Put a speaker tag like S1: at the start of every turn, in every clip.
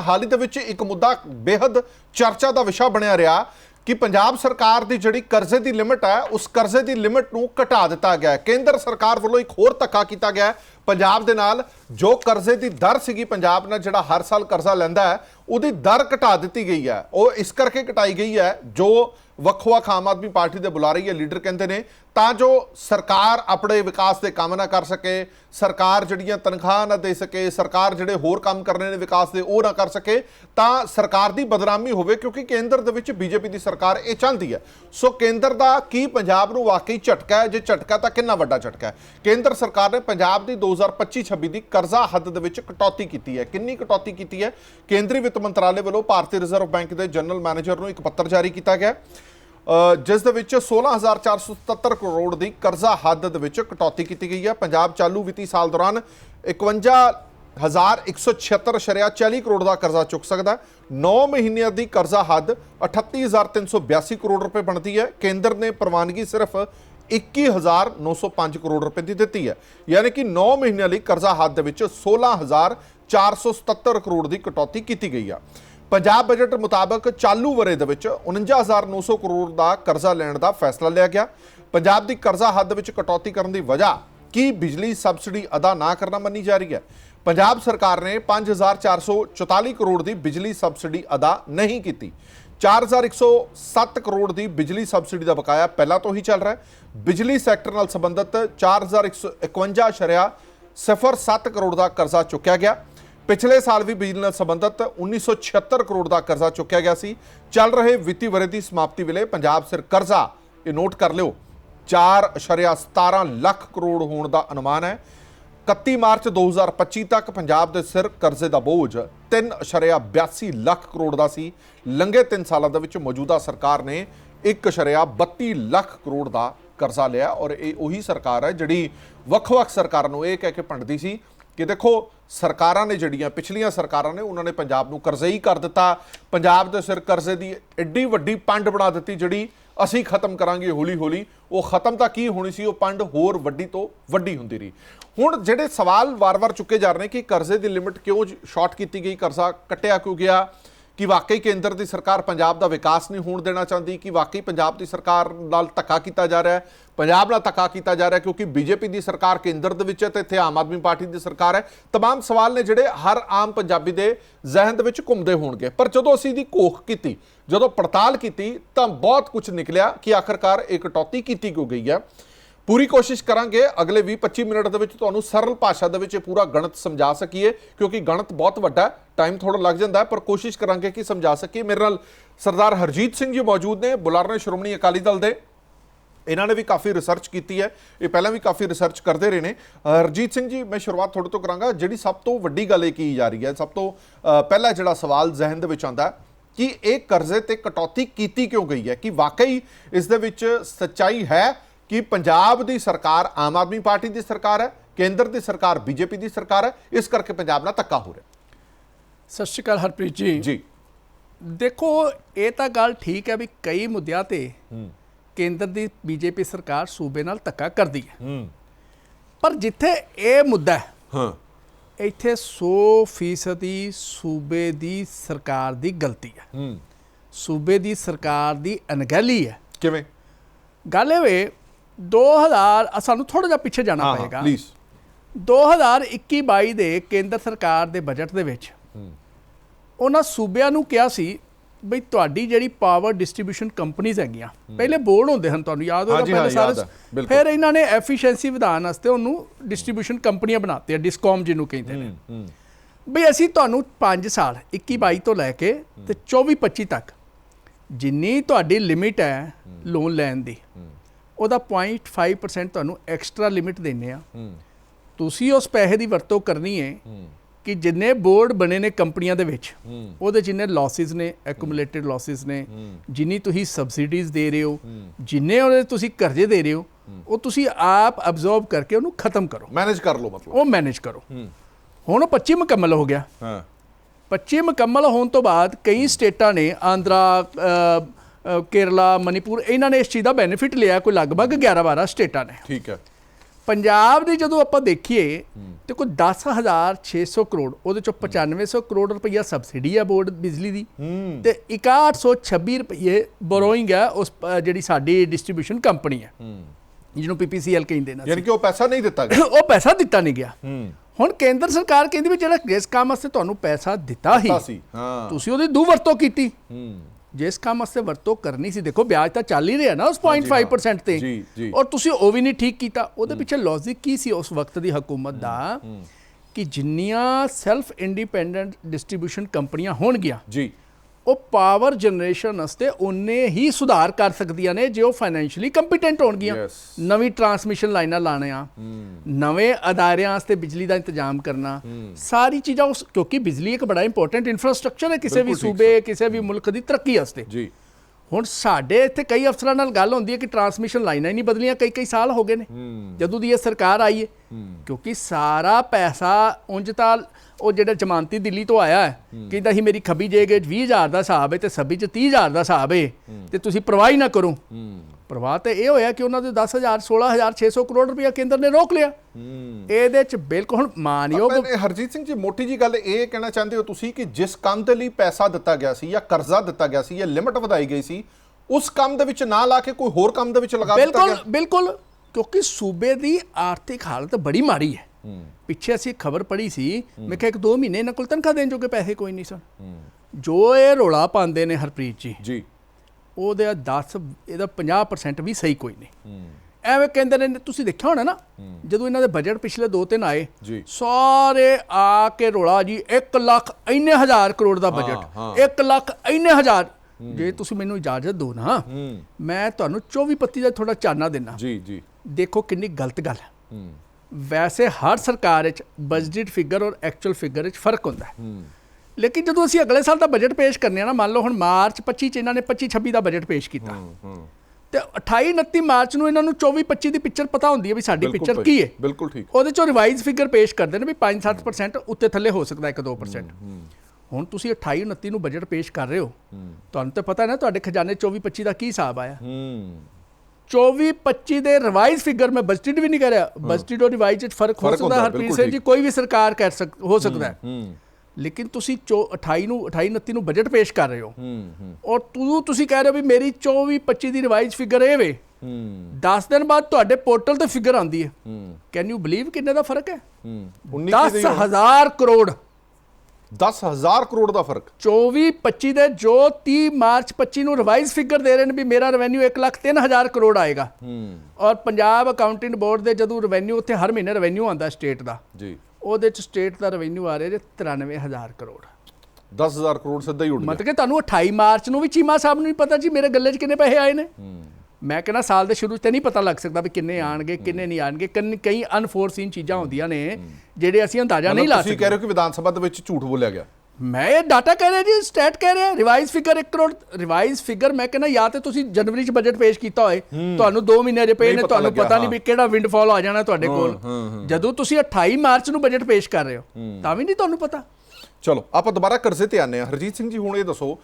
S1: ਹਾਲ ਹੀ ਦੇ ਵਿੱਚ ਇੱਕ ਮੁੱਦਾ ਬੇहद ਚਰਚਾ ਦਾ ਵਿਸ਼ਾ ਬਣਿਆ ਰਿਹਾ ਕਿ ਪੰਜਾਬ ਸਰਕਾਰ ਦੀ ਜਿਹੜੀ ਕਰਜ਼ੇ ਦੀ ਲਿਮਟ ਹੈ, ਉਸ ਕਰਜ਼ੇ ਦੀ ਲਿਮਟ ਨੂੰ ਘਟਾ ਦਿੱਤਾ ਗਿਆ ਹੈ। ਕੇਂਦਰ ਸਰਕਾਰ ਵੱਲੋਂ ਇੱਕ ਹੋਰ ਧੱਕਾ ਕੀਤਾ ਗਿਆ ਹੈ। ਪੰਜਾਬ ਦੇ ਨਾਲ ਜੋ ਕਰਜ਼ੇ ਦੀ ਦਰ ਸੀਗੀ, ਪੰਜਾਬ ਨਾਲ ਜਿਹੜਾ ਹਰ ਸਾਲ ਕਰਜ਼ਾ ਲੈਂਦਾ ਹੈ, ਉਹਦੀ ਦਰ ਘਟਾ ਦਿੱਤੀ ਗਈ ਹੈ। ਉਹ ਇਸ ਕਰਕੇ ਘਟਾਈ ਗਈ ਹੈ, ਜੋ ਵੱਖ-ਵੱਖ ਆਮ ਆਦਮੀ ਪਾਰਟੀ ਦੇ ਬੁਲਾਰੇ ਜਾਂ ਲੀਡਰ ਕਹਿੰਦੇ ਨੇ ਤਾਂ ਜੋ ਸਰਕਾਰ ਆਪਣੇ ਵਿਕਾਸ ਦੇ ਕੰਮ ਨਾ ਕਰ ਸਕੇ, ਸਰਕਾਰ ਜਿਹੜੀਆਂ ਤਨਖਾਹ ਨਾ ਦੇ ਸਕੇ, ਸਰਕਾਰ ਜਿਹੜੇ ਹੋਰ ਕੰਮ ਕਰਨੇ ਨੇ ਵਿਕਾਸ ਦੇ, ਉਹ ਨਾ ਕਰ ਸਕੇ, ਤਾਂ ਸਰਕਾਰ ਦੀ ਬਦਨਾਮੀ ਹੋਵੇ, ਕਿਉਂਕਿ ਕੇਂਦਰ ਦੇ ਵਿੱਚ ਬੀਜੇਪੀ ਦੀ ਸਰਕਾਰ ਇਹ ਚਾਹੁੰਦੀ ਹੈ। ਸੋ ਕੇਂਦਰ ਦਾ ਕੀ ਪੰਜਾਬ ਨੂੰ ਵਾਕਈ ਝਟਕਾ ਹੈ? ਜੇ ਝਟਕਾ ਤਾਂ ਕਿੰਨਾ ਵੱਡਾ ਝਟਕਾ ਹੈ? ਕੇਂਦਰ ਸਰਕਾਰ ਨੇ ਪੰਜਾਬ ਦੀ 2025-26 ਦੀ ਕਰਜ਼ਾ ਹੱਦ ਦੇ ਵਿੱਚ ਕਟੌਤੀ ਕੀਤੀ ਹੈ। ਕਿੰਨੀ ਕਟੌਤੀ ਕੀਤੀ ਹੈ? ਕੇਂਦਰੀ ਵਿੱਤ ਮੰਤਰਾਲੇ ਵੱਲੋਂ ਭਾਰਤੀ ਰਿਜ਼ਰਵ ਬੈਂਕ ਦੇ ਜਨਰਲ ਮੈਨੇਜਰ ਨੂੰ ਇੱਕ ਪੱਤਰ ਜਾਰੀ ਕੀਤਾ ਗਿਆ। ਜਿਸ ਦੇ ਵਿੱਚ 16477 ਕਰੋੜ ਦੀ ਕਰਜ਼ਾ ਹੱਦ ਦੇ ਵਿੱਚ ਕਟੌਤੀ ਕੀਤੀ ਗਈ ਹੈ। ਪੰਜਾਬ ਚਾਲੂ ਵਿੱਤੀ ਸਾਲ ਦੌਰਾਨ 51176.40 ਕਰੋੜ ਦਾ ਕਰਜ਼ਾ ਚੁੱਕ ਸਕਦਾ ਹੈ। 9 ਮਹੀਨਿਆਂ ਦੀ ਕਰਜ਼ਾ ਹੱਦ 38382 ਕਰੋੜ ਰੁਪਏ ਬਣਦੀ ਹੈ। ਕੇਂਦਰ ਨੇ ਪ੍ਰਵਾਨਗੀ ਸਿਰਫ 21905 ਕਰੋੜ ਰੁਪਏ ਦੀ ਦਿੱਤੀ ਹੈ। ਯਾਨੀ ਕਿ 9 ਮਹੀਨਿਆਂ ਲਈ ਕਰਜ਼ਾ ਹੱਦ ਦੇ ਵਿੱਚ 16477 ਕਰੋੜ ਦੀ ਕਟੌਤੀ ਕੀਤੀ ਗਈ ਆ। ਪੰਜਾਬ ਬਜਟ ਮੁਤਾਬਕ ਚਾਲੂ ਵਰੇ ਦੇ ਵਿੱਚ 49900 ਕਰੋੜ ਦਾ ਕਰਜ਼ਾ ਲੈਣ ਦਾ ਫੈਸਲਾ ਲਿਆ ਗਿਆ। ਪੰਜਾਬ ਦੀ ਕਰਜ਼ਾ ਹੱਦ ਵਿੱਚ ਕਟੌਤੀ ਕਰਨ ਦੀ ਵਜ੍ਹਾ ਕੀ ਬਿਜਲੀ ਸਬਸਿਡੀ ਅਦਾ ਨਾ ਕਰਨਾ ਮੰਨੀ ਜਾ ਰਹੀ ਹੈ? ਪੰਜਾਬ ਸਰਕਾਰ ਨੇ 5444 ਕਰੋੜ ਦੀ ਬਿਜਲੀ ਸਬਸਿਡੀ ਅਦਾ ਨਹੀਂ ਕੀਤੀ। 4107 ਕਰੋੜ ਦੀ ਬਿਜਲੀ ਸਬਸਿਡੀ ਦਾ ਬਕਾਇਆ ਪਹਿਲਾਂ ਤੋਂ ਹੀ ਚੱਲ ਰਿਹਾ ਹੈ। ਬਿਜਲੀ ਸੈਕਟਰ ਨਾਲ ਸੰਬੰਧਿਤ 4151.07 ਕਰੋੜ ਦਾ ਕਰਜ਼ਾ ਚੁੱਕਿਆ ਗਿਆ। ਪਿਛਲੇ ਸਾਲ ਵੀ ਬਿਜਲੀ ਨਾਲ ਸੰਬੰਧਿਤ 1976 ਕਰੋੜ ਦਾ ਕਰਜ਼ਾ ਚੁੱਕਿਆ ਗਿਆ ਸੀ। ਚੱਲ ਰਹੇ ਵਿੱਤੀ ਵਰੇ ਦੀ ਸਮਾਪਤੀ ਵੇਲੇ ਪੰਜਾਬ ਸਿਰ ਕਰਜ਼ਾ, ਇਹ ਨੋਟ ਕਰ ਲਿਓ। 4.17 ਲੱਖ ਕਰੋੜ ਹੋਣ ਦਾ ਅਨੁਮਾਨ ਹੈ। 31 ਮਾਰਚ 2025 ਤੱਕ ਪੰਜਾਬ ਦੇ ਸਿਰ ਕਰਜ਼ੇ ਦਾ ਬੋਝ 3.82 ਲੱਖ ਕਰੋੜ ਦਾ ਸੀ। ਲੰਘੇ 3 ਸਾਲਾਂ ਦੇ ਵਿੱਚ ਮੌਜੂਦਾ ਸਰਕਾਰ ਨੇ 1.32 ਲੱਖ ਕਰੋੜ ਦਾ ਕਰਜ਼ਾ ਲਿਆ ਔਰ ਇਹ ਉਹੀ ਸਰਕਾਰ ਹੈ ਜਿਹੜੀ ਵੱਖ-ਵੱਖ ਸਰਕਾਰਾਂ ਨੂੰ ਇਹ ਕਹਿ ਕੇ ਭੰਡਦੀ ਸੀ। ਕਿ ਦੇਖੋ, ਸਰਕਾਰਾਂ ਨੇ ਜਿਹੜੀਆਂ, ਪਿਛਲੀਆਂ ਸਰਕਾਰਾਂ ਨੇ, ਉਹਨਾਂ ਨੇ ਪੰਜਾਬ ਨੂੰ ਕਰਜ਼ਈ ਕਰ ਦਿੱਤਾ। ਪੰਜਾਬ ਦੇ ਸਿਰ ਕਰਜ਼ੇ ਦੀ ਐਡੀ ਵੱਡੀ ਪੰਡ ਬਣਾ ਦਿੱਤੀ, ਜਿਹੜੀ ਅਸੀਂ ਖਤਮ ਕਰਾਂਗੇ ਹੌਲੀ ਹੌਲੀ ਉਹ ਖਤਮ ਤਾਂ ਕੀ ਹੋਣੀ ਸੀ, ਉਹ ਪੰਡ ਹੋਰ ਵੱਡੀ ਤੋਂ ਵੱਡੀ ਹੁੰਦੀ ਰਹੀ। ਹੁਣ ਜਿਹੜੇ ਸਵਾਲ ਵਾਰ-ਵਾਰ ਚੁੱਕੇ ਜਾ ਰਹੇ ਨੇ ਕਿ ਕਰਜ਼ੇ ਦੀ ਲਿਮਿਟ ਕਿਉਂ ਸ਼ਾਰਟ ਕੀਤੀ ਗਈ, ਕਰਜ਼ਾ ਕੱਟਿਆ ਕਿਉਂ ਗਿਆ ਕਿ ਵਾਕਈ ਕੇਂਦਰ ਦੀ ਸਰਕਾਰ ਪੰਜਾਬ ਦਾ ਵਿਕਾਸ ਨਹੀਂ ਹੋਣ ਦੇਣਾ ਚਾਹੁੰਦੀ ਕਿ ਵਾਕਈ ਪੰਜਾਬ ਦੀ ਸਰਕਾਰ ਨਾਲ ਧੱਕਾ ਕੀਤਾ ਜਾ ਰਿਹਾ ਹੈ ਪੰਜਾਬ ਨਾਲ ਧੱਕਾ ਕੀਤਾ ਜਾ ਰਿਹਾ ਹੈ ਕਿਉਂਕਿ ਬੀਜੇਪੀ ਦੀ ਸਰਕਾਰ ਕੇਂਦਰ ਦੇ ਵਿੱਚ ਹੈ ਤੇ ਇੱਥੇ ਆਮ ਆਦਮੀ ਪਾਰਟੀ ਦੀ ਸਰਕਾਰ ਹੈ तमाम ਸਵਾਲ ਨੇ ਜਿਹੜੇ ਹਰ ਆਮ ਪੰਜਾਬੀ ਦੇ ਜ਼ਿਹਨ ਦੇ ਵਿੱਚ ਘੁੰਮਦੇ ਹੋਣਗੇ ਪਰ ਜਦੋਂ ਅਸੀਂ ਦੀ ਕੋਖ ਕੀਤੀ ਜਦੋਂ ਪੜਤਾਲ ਕੀਤੀ ਤਾਂ ਬਹੁਤ ਕੁਝ ਨਿਕਲਿਆ ਕਿ ਆਖਰਕਾਰ ਇਹ ਕਟੌਤੀ ਕੀਤੀ ਕਿਉਂ ਗਈ ਹੈ ਪੂਰੀ ਕੋਸ਼ਿਸ਼ ਕਰਾਂਗੇ ਅਗਲੇ 20-25 ਮਿੰਟ ਦੇ ਵਿੱਚ ਤੁਹਾਨੂੰ ਸਰਲ ਭਾਸ਼ਾ ਦੇ ਵਿੱਚ ਇਹ ਪੂਰਾ ਗਣਿਤ ਸਮਝਾ ਸਕੀਏ ਕਿਉਂਕਿ ਗਣਿਤ ਬਹੁਤ ਵੱਡਾ ਟਾਈਮ ਥੋੜਾ ਲੱਗ ਜਾਂਦਾ ਹੈ ਪਰ ਕੋਸ਼ਿਸ਼ ਕਰਾਂਗੇ ਕਿ ਸਮਝਾ ਸਕੀਏ। ਮੇਰੇ ਨਾਲ ਸਰਦਾਰ ਹਰਜੀਤ ਸਿੰਘ ਜੀ ਮੌਜੂਦ ਨੇ ਬੁਲਾਰ ਨੇ ਸ਼੍ਰੋਮਣੀ ਅਕਾਲੀ ਦਲ ਦੇ। ਇਹਨਾਂ ਨੇ ਵੀ ਕਾਫੀ ਰਿਸਰਚ ਕੀਤੀ ਹੈ ਇਹ ਪਹਿਲਾਂ ਵੀ ਕਾਫੀ ਰਿਸਰਚ ਕਰਦੇ ਰਹੇ ਨੇ। ਹਰਜੀਤ ਸਿੰਘ ਜੀ ਮੈਂ ਸ਼ੁਰੂਆਤ ਤੁਹਾਡੇ ਤੋਂ ਕਰਾਂਗਾ ਜਿਹੜੀ ਸਭ ਤੋਂ ਵੱਡੀ ਗੱਲ ਇਹ ਕੀ ਜਾ ਰਹੀ ਹੈ? ਸਭ ਤੋਂ ਅ, ਪਹਿਲਾ ਜਿਹੜਾ ਸਵਾਲ ਜ਼ਿਹਨ ਦੇ ਵਿੱਚ ਆਉਂਦਾ ਕਿ ਇਹ ਕਰਜ਼ੇ ਤੇ ਕਟੌਤੀ ਕੀਤੀ ਕਿਉਂ ਗਈ ਹੈ? ਕਿ ਵਾਕਈ ਇਸ ਦੇ ਵਿੱਚ ਸੱਚਾਈ ਹੈ ਕਿ ਪੰਜਾਬ ਦੀ ਸਰਕਾਰ ਆਮ ਆਦਮੀ ਪਾਰਟੀ ਦੀ ਸਰਕਾਰ ਹੈ ਕੇਂਦਰ ਦੀ ਸਰਕਾਰ ਬੀਜੇਪੀ ਦੀ ਸਰਕਾਰ ਹੈ ਇਸ ਕਰਕੇ ਪੰਜਾਬ ਨਾਲ ਧੱਕਾ ਹੋ ਰਿਹਾ
S2: ਸਤਿ ਸ਼੍ਰੀ ਅਕਾਲ ਹਰਪ੍ਰੀਤ ਜੀ।
S1: ਜੀ।
S2: ਦੇਖੋ ਇਹ ਤਾਂ ਗੱਲ ਠੀਕ ਹੈ ਵੀ ਕਈ ਮੁੱਦਿਆਂ ਤੇ ਕੇਂਦਰ ਦੀ ਬੀਜੇਪੀ ਸਰਕਾਰ ਸੂਬੇ ਨਾਲ ਧੱਕਾ ਕਰਦੀ ਹੈ। ਪਰ ਜਿੱਥੇ ਇਹ ਮੁੱਦਾ ਹੈ
S1: ਹਾਂ।
S2: ਇੱਥੇ 100 ਫੀਸਦੀ ਸੂਬੇ ਦੀ ਸਰਕਾਰ ਦੀ ਗਲਤੀ ਹੈ।
S1: ਹੂੰ।
S2: ਸੂਬੇ ਦੀ ਸਰਕਾਰ ਦੀ ਅਣਗਹਿਲੀ ਹੈ।
S1: ਕਿਵੇਂ?
S2: ਗੱਲ ਇਹ ਵੇ 2000 ਅ, ਸਾਨੂੰ ਥੋੜਾ ਜਿਹਾ ਪਿੱਛੇ ਜਾਣਾ ਪਏਗਾ।
S1: ਪਲੀਜ਼
S2: 2021-22 ਦੇ ਕੇਂਦਰ ਸਰਕਾਰ ਦੇ ਬਜਟ ਦੇ ਵਿੱਚ ਉਹਨਾਂ ਸੂਬਿਆਂ ਨੂੰ ਕਿਹਾ ਸੀ ਬਈ ਤੁਹਾਡੀ ਜਿਹੜੀ ਪਾਵਰ ਡਿਸਟ੍ਰੀਬਿਊਸ਼ਨ ਕੰਪਨੀਆਂ ਹੈਗੀਆਂ ਪਹਿਲੇ ਬੋਰਡ ਹੁੰਦੇ ਹਨ ਤੁਹਾਨੂੰ ਯਾਦ ਹੋਗਾ ਪਹਿਲੇ ਸਾਰੇ। ਫਿਰ ਇਹਨਾਂ ਨੇ ਐਫੀਸ਼ੀਐਂਸੀ ਵਧਾਉਣ ਵਾਸਤੇ ਉਹਨੂੰ ਡਿਸਟ੍ਰੀਬਿਊਸ਼ਨ ਕੰਪਨੀਆਂ ਬਣਾਤੀਆਂ ਡਿਸਕੌਮ ਜਿਹਨੂੰ ਕਹਿੰਦੇ ਨੇ। ਬਈ ਅਸੀਂ ਤੁਹਾਨੂੰ 5 ਸਾਲ 21 22 ਤੋਂ ਲੈ ਕੇ ਤੇ 24 25 ਤੱਕ ਜਿੰਨੀ ਤੁਹਾਡੀ ਲਿਮਿਟ ਹੈ ਲੋਨ ਲੈਣ ਦੀ ਉਹਦਾ 0.5% ਤੁਹਾਨੂੰ ਐਕਸਟਰਾ ਲਿਮਿਟ ਦਿੰਨੇ ਆ।
S1: ਹੂੰ।
S2: ਤੁਸੀਂ ਉਸ ਪੈਸੇ ਦੀ ਵਰਤੋਂ ਕਰਨੀ ਹੈ। ਕਿ ਜਿੰਨੇ ਬੋਰਡ ਬਣੇ ਨੇ ਕੰਪਨੀਆਂ ਦੇ ਵਿੱਚ ਉਹਦੇ ਜਿੰਨੇ ਲਾਸਿਸ ਨੇ ਐਕੂਮੂਲੇਟਡ ਲਾਸਿਸ ਨੇ ਜਿੰਨੀ ਤੁਸੀਂ ਸਬਸਿਡੀਜ਼ ਦੇ ਰਹੇ ਹੋ ਜਿੰਨੇ ਉਹਦੇ ਤੁਸੀਂ ਕਰਜ਼ੇ ਦੇ ਰਹੇ ਹੋ ਉਹ ਤੁਸੀਂ ਆਪ ਅਬਜ਼ੌਰਬ ਕਰਕੇ ਉਹਨੂੰ ਖਤਮ ਕਰੋ।
S1: ਮੈਨੇਜ ਕਰ ਲਓ ਮਤਲਬ।
S2: ਉਹ ਮੈਨੇਜ ਕਰੋ। ਹੁਣ ਉਹ 25 ਮੁਕੰਮਲ ਹੋ ਗਿਆ।
S1: ਹਾਂ।
S2: 25 ਮੁਕੰਮਲ ਹੋਣ ਤੋਂ ਬਾਅਦ ਕਈ ਸਟੇਟਾਂ ਨੇ ਆਂਧਰਾ ਕੇਰਲਾ ਮਨੀਪੁਰ ਇਹਨਾਂ ਨੇ ਇਸ ਚੀਜ਼ ਦਾ ਬੈਨੀਫਿਟ ਲਿਆ ਕੋਈ ਲਗਭਗ 11 12 ਸਟੇਟਾਂ ਨੇ।
S1: ਠੀਕ ਹੈ।
S2: ਪੰਜਾਬ ਦੀ ਜਦੋਂ ਆਪਾਂ ਦੇਖੀਏ ਤੇ ਕੋਈ 10600 ਕਰੋੜ ਉਹਦੇ ਚੋਂ 9500 ਕਰੋੜ ਰੁਪਈਆ ਸਬਸਿਡੀ ਹੈ ਬੋਰਡ ਬਿਜਲੀ ਦੀ। ਤੇ 6126 ਰੁਪਏ ਬੋਰੋਇੰਗ ਹੈ ਉਸ ਜਿਹੜੀ ਸਾਡੀ ਡਿਸਟ੍ਰੀਬਿਊਸ਼ਨ ਕੰਪਨੀ ਹੈ। ਜਿਹਨੂੰ ਪੀਪੀਸੀਐਲ ਕਹਿੰਦੇ ਨੇ
S1: ਯਾਨੀ ਕਿ ਉਹ ਪੈਸਾ ਨਹੀਂ ਦਿੱਤਾ ਗਿਆ।
S2: ਉਹ ਪੈਸਾ ਦਿੱਤਾ ਨਹੀਂ ਗਿਆ। ਹੁਣ ਕੇਂਦਰ ਸਰਕਾਰ ਕਹਿੰਦੀ ਵੀ ਜਿਹੜਾ ਜਿਸ ਕੰਮ ਵਾਸਤੇ ਤੁਹਾਨੂੰ ਪੈਸਾ ਦਿੱਤਾ ਹੀ
S1: ਸੀ
S2: ਤੁਸੀਂ ਉਹਦੀ ਦੁਵਰਤੋਂ ਕੀਤੀ। ਜਿਸ ਕੰਮ ਵਾਸਤੇ ਵਰਤੋਂ ਕਰਨੀ ਸੀ ਦੇਖੋ ਵਿਆਜ ਤਾਂ ਚੱਲ ਹੀ ਰਿਹਾ ਨਾ ਉਸ
S1: ਹਾਂਜੀ,
S2: 0.5% ਤੇ। ਔਰ ਤੁਸੀਂ ਉਹ ਵੀ ਨਹੀਂ ਠੀਕ ਕੀਤਾ। ਉਹਦੇ ਪਿੱਛੇ ਲੌਜੀਕ ਕੀ ਸੀ ਉਸ ਵਕਤ ਦੀ ਹਕੂਮਤ ਦਾ? ਕਿ ਜਿੰਨੀਆਂ ਸੈਲਫ ਇੰਡੀਪੈਂਡੈਂਟ ਡਿਸਟ੍ਰੀਬਿਊਸ਼ਨ ਕੰਪਨੀਆਂ ਹੋਣਗੀਆਂ
S1: ਜੀ।
S2: ਉਹ ਪਾਵਰ ਜਨਰੇਸ਼ਨ ਵਾਸਤੇ ਉਨੇ ਹੀ ਸੁਧਾਰ ਕਰ ਸਕਦੀਆਂ ਨੇ ਜੇ ਉਹ ਫਾਈਨੈਂਸ਼ੀਅਲੀ ਕੰਪੀਟੈਂਟ ਹੋਣਗੀਆਂ. ਨਵੀਂ ਟਰਾਂਸਮਿਸ਼ਨ ਲਾਈਨਾਂ ਲਾਣੀਆਂ ਨਵੇਂ ਅਦਾਰਿਆਂ ਵਾਸਤੇ ਬਿਜਲੀ ਦਾ ਇੰਤਜ਼ਾਮ ਕਰਨਾ। ਸਾਰੀ ਚੀਜ਼ਾਂ ਉਸ ਕਿਉਂਕਿ ਬਿਜਲੀ ਇੱਕ ਬੜਾ ਇੰਪੋਰਟੈਂਟ ਇਨਫਰਾਸਟ੍ਰਕਚਰ ਹੈ ਕਿਸੇ ਵੀ ਸੂਬੇ ਕਿਸੇ ਵੀ ਮੁਲਕ ਦੀ ਤਰੱਕੀ ਵਾਸਤੇ।
S1: ਜੀ।
S2: ਹੁਣ ਸਾਡੇ ਇੱਥੇ ਕਈ ਅਫਸਰਾਂ ਨਾਲ ਗੱਲ ਹੁੰਦੀ ਹੈ ਕਿ ਟਰਾਂਸਮਿਸ਼ਨ ਲਾਈਨਾਂ ਹੀ ਨਹੀਂ ਬਦਲੀਆਂ ਕਈ ਕਈ ਸਾਲ ਹੋ ਗਏ ਨੇ। ਜਦੋਂ ਦੀ ਇਹ ਸਰਕਾਰ ਆਈ ਹੈ। ਕਿਉਂਕਿ ਸਾਰਾ ਪੈਸਾ ਉਂਝ ਤਾਂ ਉਹ ਜਿਹੜਾ ਜ਼ਮਾਨਤੀ ਦਿੱਲੀ ਤੋਂ ਆਇਆ ਹੈ ਕਹਿੰਦਾ ਸੀ ਮੇਰੀ ਖੱਬੀ ਜੇਬ 20000 ਦਾ ਹਿਸਾਬ ਹੈ ਤੇ ਸੱਬੀ ਚ 30000 ਦਾ ਹਿਸਾਬ ਹੈ ਤੇ ਤੁਸੀਂ ਪਰਵਾਹ ਹੀ ਨਾ ਕਰੋ। ਪਰਵਾਹ ਤੇ ਇਹ ਹੋਇਆ ਕਿ ਉਹਨਾਂ ਦੇ 10000 16600 ਕਰੋੜ ਰੁਪਇਆ ਕੇਂਦਰ ਨੇ ਰੋਕ ਲਿਆ। ਇਹਦੇ ਚ ਬਿਲਕੁਲ ਹੁਣ ਮਾਨਯੋਗ
S1: ਹਰਜੀਤ ਸਿੰਘ ਜੀ ਮੋਟੀ ਜੀ ਗੱਲ ਇਹ ਕਹਿਣਾ ਚਾਹੁੰਦੇ ਹੋ ਤੁਸੀਂ ਕਿ ਜਿਸ ਕੰਮ ਦੇ ਲਈ ਪੈਸਾ ਦਿੱਤਾ ਗਿਆ ਸੀ ਜਾਂ ਕਰਜ਼ਾ ਦਿੱਤਾ ਗਿਆ ਸੀ ਜਾਂ ਲਿਮਟ ਵਧਾਈ ਗਈ ਸੀ ਉਸ ਕੰਮ ਦੇ ਵਿੱਚ ਨਾ ਲਾ ਕੇ ਕੋਈ ਹੋਰ ਕੰਮ ਦੇ ਵਿੱਚ ਲਗਾ ਦਿੱਤਾ
S2: ਬਿਲਕੁਲ
S1: ਗਿਆ?
S2: ਬਿਲਕੁਲ ਕਿਉਂਕਿ ਸੂਬੇ ਦੀ ਆਰਥਿਕ ਹਾਲਤ ਬੜੀ ਮਾੜੀ ਹੈ। ਪਿੱਛੇ ਅਸੀਂ ਖਬਰ ਪੜ੍ਹੀ ਸੀ ਮੈਂ ਕਿਹਾ ਇੱਕ ਦੋ ਮਹੀਨੇ ਇਹਨਾਂ ਕੋਲ ਤਨਖਾਹ ਦੇਣ ਜੋਗੇ ਪੈਸੇ ਕੋਈ ਨਹੀਂ ਸਨ ਜੋ ਇਹ ਰੋਲਾ ਪਾਉਂਦੇ ਨੇ ਹਰਪ੍ਰੀਤ ਜੀ
S1: ਜੀ।
S2: ਉਹਦੇ 10 ਇਹਦਾ 50% ਵੀ ਸਹੀ ਕੋਈ ਨਹੀਂ। ਐਵੇਂ ਕਹਿੰਦੇ ਨੇ ਤੁਸੀਂ ਦੇਖਿਆ ਹੋਣਾ ਨਾ ਜਦੋਂ ਇਹਨਾਂ ਦੇ ਬਜਟ ਪਿਛਲੇ 2-3 ਆਏ
S1: ਜੀ।
S2: ਸਾਰੇ ਆ ਕੇ ਰੋਲਾ ਜੀ 1 ਲੱਖ ਇੰਨੇ ਹਜ਼ਾਰ ਕਰੋੜ ਦਾ ਬਜਟ 1 ਲੱਖ ਇੰਨੇ ਹਜ਼ਾਰ। ਜੇ ਤੁਸੀਂ ਮੈਨੂੰ ਇਜਾਜ਼ਤ ਦਿਓ ਨਾ ਮੈਂ ਤੁਹਾਨੂੰ 24 ਪੱਤੀ ਦਾ ਥੋੜਾ ਚਾਨਣਾ ਦੇਣਾ
S1: ਜੀ ਜੀ।
S2: ਦੇਖੋ ਕਿੰਨੀ ਗਲਤ ਗੱਲ ਹੈ। ਵੈਸੇ ਹਰ ਸਰਕਾਰ ਵਿੱਚ ਬਜਟਡ ਫਿਗਰ ਔਰ ਐਕਚੁਅਲ ਫਿਗਰ ਵਿੱਚ ਫ਼ਰਕ ਹੁੰਦਾ ਹੈ। ਲੇਕਿਨ ਜਦੋਂ ਅਸੀਂ ਅਗਲੇ ਸਾਲ ਦਾ ਬਜਟ ਪੇਸ਼ ਕਰਨੇ ਆ ਨਾ ਮੰਨ ਲਓ ਹੁਣ ਮਾਰਚ 25 ਚ ਇਹਨਾਂ ਨੇ 25 26 ਦਾ ਬਜਟ ਪੇਸ਼ ਕੀਤਾ। ਤੇ 28 29 ਮਾਰਚ ਨੂੰ ਇਹਨਾਂ ਨੂੰ 24 25 ਦੀ ਪਿਕਚਰ ਪਤਾ ਹੁੰਦੀ ਹੈ ਵੀ ਸਾਡੀ ਪਿਕਚਰ ਕੀ ਹੈ।
S1: ਬਿਲਕੁਲ ਠੀਕ।
S2: ਉਹਦੇ ਚੋਂ ਰਿਵਾਈਜ਼ ਫਿਗਰ ਪੇਸ਼ ਕਰਦੇ ਨੇ ਵੀ 5-7% ਉੱਤੇ ਥੱਲੇ ਹੋ ਸਕਦਾ 1-2% ਹੁਣ ਤੁਸੀਂ 28 29 ਨੂੰ ਬਜਟ ਪੇਸ਼ ਕਰ ਰਹੇ ਹੋ ਤੁਹਾਨੂੰ ਤਾਂ ਪਤਾ ਨਾ ਤੁਹਾਡੇ ਖਜ਼ਾਨੇ 24 25 ਦਾ ਕੀ ਹਿਸਾਬ ਆਇਆ।
S1: ਹੂੰ
S2: 24 25 ਦੇ ਰਿਵਾਈਜ਼ ਫਿਗਰ ਮੈਂ ਬਜਟਡ ਵੀ ਨਹੀਂ ਕਰ ਰਿਹਾ। ਬਜਟਡ ਔਰ ਰਿਵਾਈਜ਼ ਵਿੱਚ ਫ਼ਰਕ ਹੋ ਸਕਦਾ ਹਰਪ੍ਰੀਤ ਸਿੰਘ ਜੀ। ਕੋਈ ਵੀ ਸਰਕਾਰ ਕਰ ਸਕ ਹੋ ਸਕਦਾ ਹੈ। ਲੇਕਿਨ ਤੁਸੀਂ ਚੋ 28 ਨੂੰ 28 29 ਨੂੰ ਬਜਟ ਪੇਸ਼ ਕਰ ਰਹੇ ਹੋ। ਔਰ ਤੂੰ ਤੁਸੀਂ ਕਹਿ ਰਹੇ ਹੋ ਵੀ ਮੇਰੀ 24 25 ਦੀ ਰਿਵਾਈਜ਼ ਫਿਗਰ ਇਹ ਵੇ।
S1: ਹੂੰ।
S2: 10 ਦਿਨ ਬਾਅਦ ਤੁਹਾਡੇ ਪੋਰਟਲ ਤੇ ਫਿਗਰ ਆਂਦੀ ਹੈ। ਕੈਨ ਯੂ ਬਲੀਵ ਕਿੰਨੇ ਦਾ ਫ਼ਰਕ ਹੈ?
S1: ਹੂੰ। 19 ਕੀ ਦੀ
S2: 10000 ਕਰੋੜ।
S1: 10000 ਕਰੋੜ ਦਾ ਫ਼ਰਕ।
S2: 24 25 ਦੇ ਜੋ 30 ਮਾਰਚ 25 ਨੂੰ ਰਿਵਾਈਜ਼ ਫਿਗਰ ਦੇ ਰਹੇ ਨੇ ਵੀ ਮੇਰਾ ਰੈਵਨਿਊ 1 ਲੱਖ 3000 ਕਰੋੜ ਆਏਗਾ।
S1: ਹੂੰ।
S2: ਔਰ ਪੰਜਾਬ ਅਕਾਊਂਟਿੰਗ ਬੋਰਡ ਦੇ ਜਦੋਂ ਰੈਵਨਿਊ ਉੱਥੇ ਹਰ ਮਹੀਨੇ ਰੈਵਨਿਊ ਆਉਂਦਾ ਸਟੇਟ ਦਾ
S1: ਜੀ।
S2: ਉਹਦੇ ਚ ਸਟੇਟ ਦਾ ਰੈਵਨਿਊ ਆ ਰਿਹਾ ਜੇ 93000 ਕਰੋੜ।
S1: 10000 ਕਰੋੜ ਸਿੱਧਾ ਹੀ ਉੱਡ ਗਿਆ।
S2: ਮਤਲਬ ਕਿ ਤੁਹਾਨੂੰ 28 ਮਾਰਚ ਨੂੰ ਵੀ ਚੀਮਾ ਸਾਹਿਬ ਨੂੰ ਨਹੀਂ ਪਤਾ ਜੀ ਮੇਰੇ ਗੱਲੇ 'ਚ ਕਿੰਨੇ ਪੈਸੇ ਆਏ ਨੇ। ਮੈਂ ਕਹਿੰਦਾ ਸਾਲ ਦੇ ਸ਼ੁਰੂ ਤੇ ਨਹੀਂ ਪਤਾ ਲੱਗ ਸਕਦਾ ਵੀ ਕਿੰਨੇ ਆਣਗੇ ਕਿੰਨੇ ਨਹੀਂ ਆਣਗੇ। ਕੰਨ- ਕਈ ਅਨਫੋਰਸੀਨ ਚੀਜ਼ਾਂ ਹੁੰਦੀਆਂ ਨੇ ਜਿਹੜੇ ਅਸੀਂ ਅੰਦਾਜ਼ਾ ਨਹੀਂ ਲਾ
S1: ਤੁਸੀਂ
S2: ਸਕਦੇ।
S1: ਕਹਿ ਰਹੇ ਹੋ ਕਿ ਵਿਧਾਨ ਸਭਾ ਦੇ ਵਿੱਚ ਝੂਠ ਬੋਲਿਆ ਗਿਆ।
S2: ਮੈਂ ਇਹ ਡਾਟਾ ਕਹਿ ਰਿਹਾ ਜੀ ਸਟੈਟ ਕਹਿ ਰਿਹਾ revise figure 1 crore revise figure ਮੈਂ ਕਹਿੰਦਾ ਜਾਂ ਤੇ ਤੁਸੀਂ ਜਨਵਰੀ 'ਚ ਬਜਟ ਪੇਸ਼ ਕੀਤਾ ਹੋਏ ਤੁਹਾਨੂੰ 2 ਮਹੀਨੇ ਅਜੇ ਪਏ ਨੇ ਤੁਹਾਨੂੰ ਪਤਾ ਨਹੀਂ। ਵੀ ਕਿਹੜਾ ਵਿੰਡਫਾਲ ਆ ਜਾਣਾ ਤੁਹਾਡੇ ਕੋਲ। ਜਦੋਂ ਤੁਸੀਂ 28 ਮਾਰਚ ਨੂੰ ਬਜਟ ਪੇਸ਼ ਕਰ ਰਹੇ ਹੋ ਤਾਂ ਵੀ ਨਹੀਂ ਤੁਹਾਨੂੰ ਪਤਾ।
S1: ਚਲੋ ਆਪਾਂ ਦੁਬਾਰਾ ਕਰਜ਼ੇ ਤੇ ਆਨੇ ਆ ਹਰਜੀਤ ਸਿੰਘ ਜੀ ਹੁਣ ਇਹ ਦੱਸੋ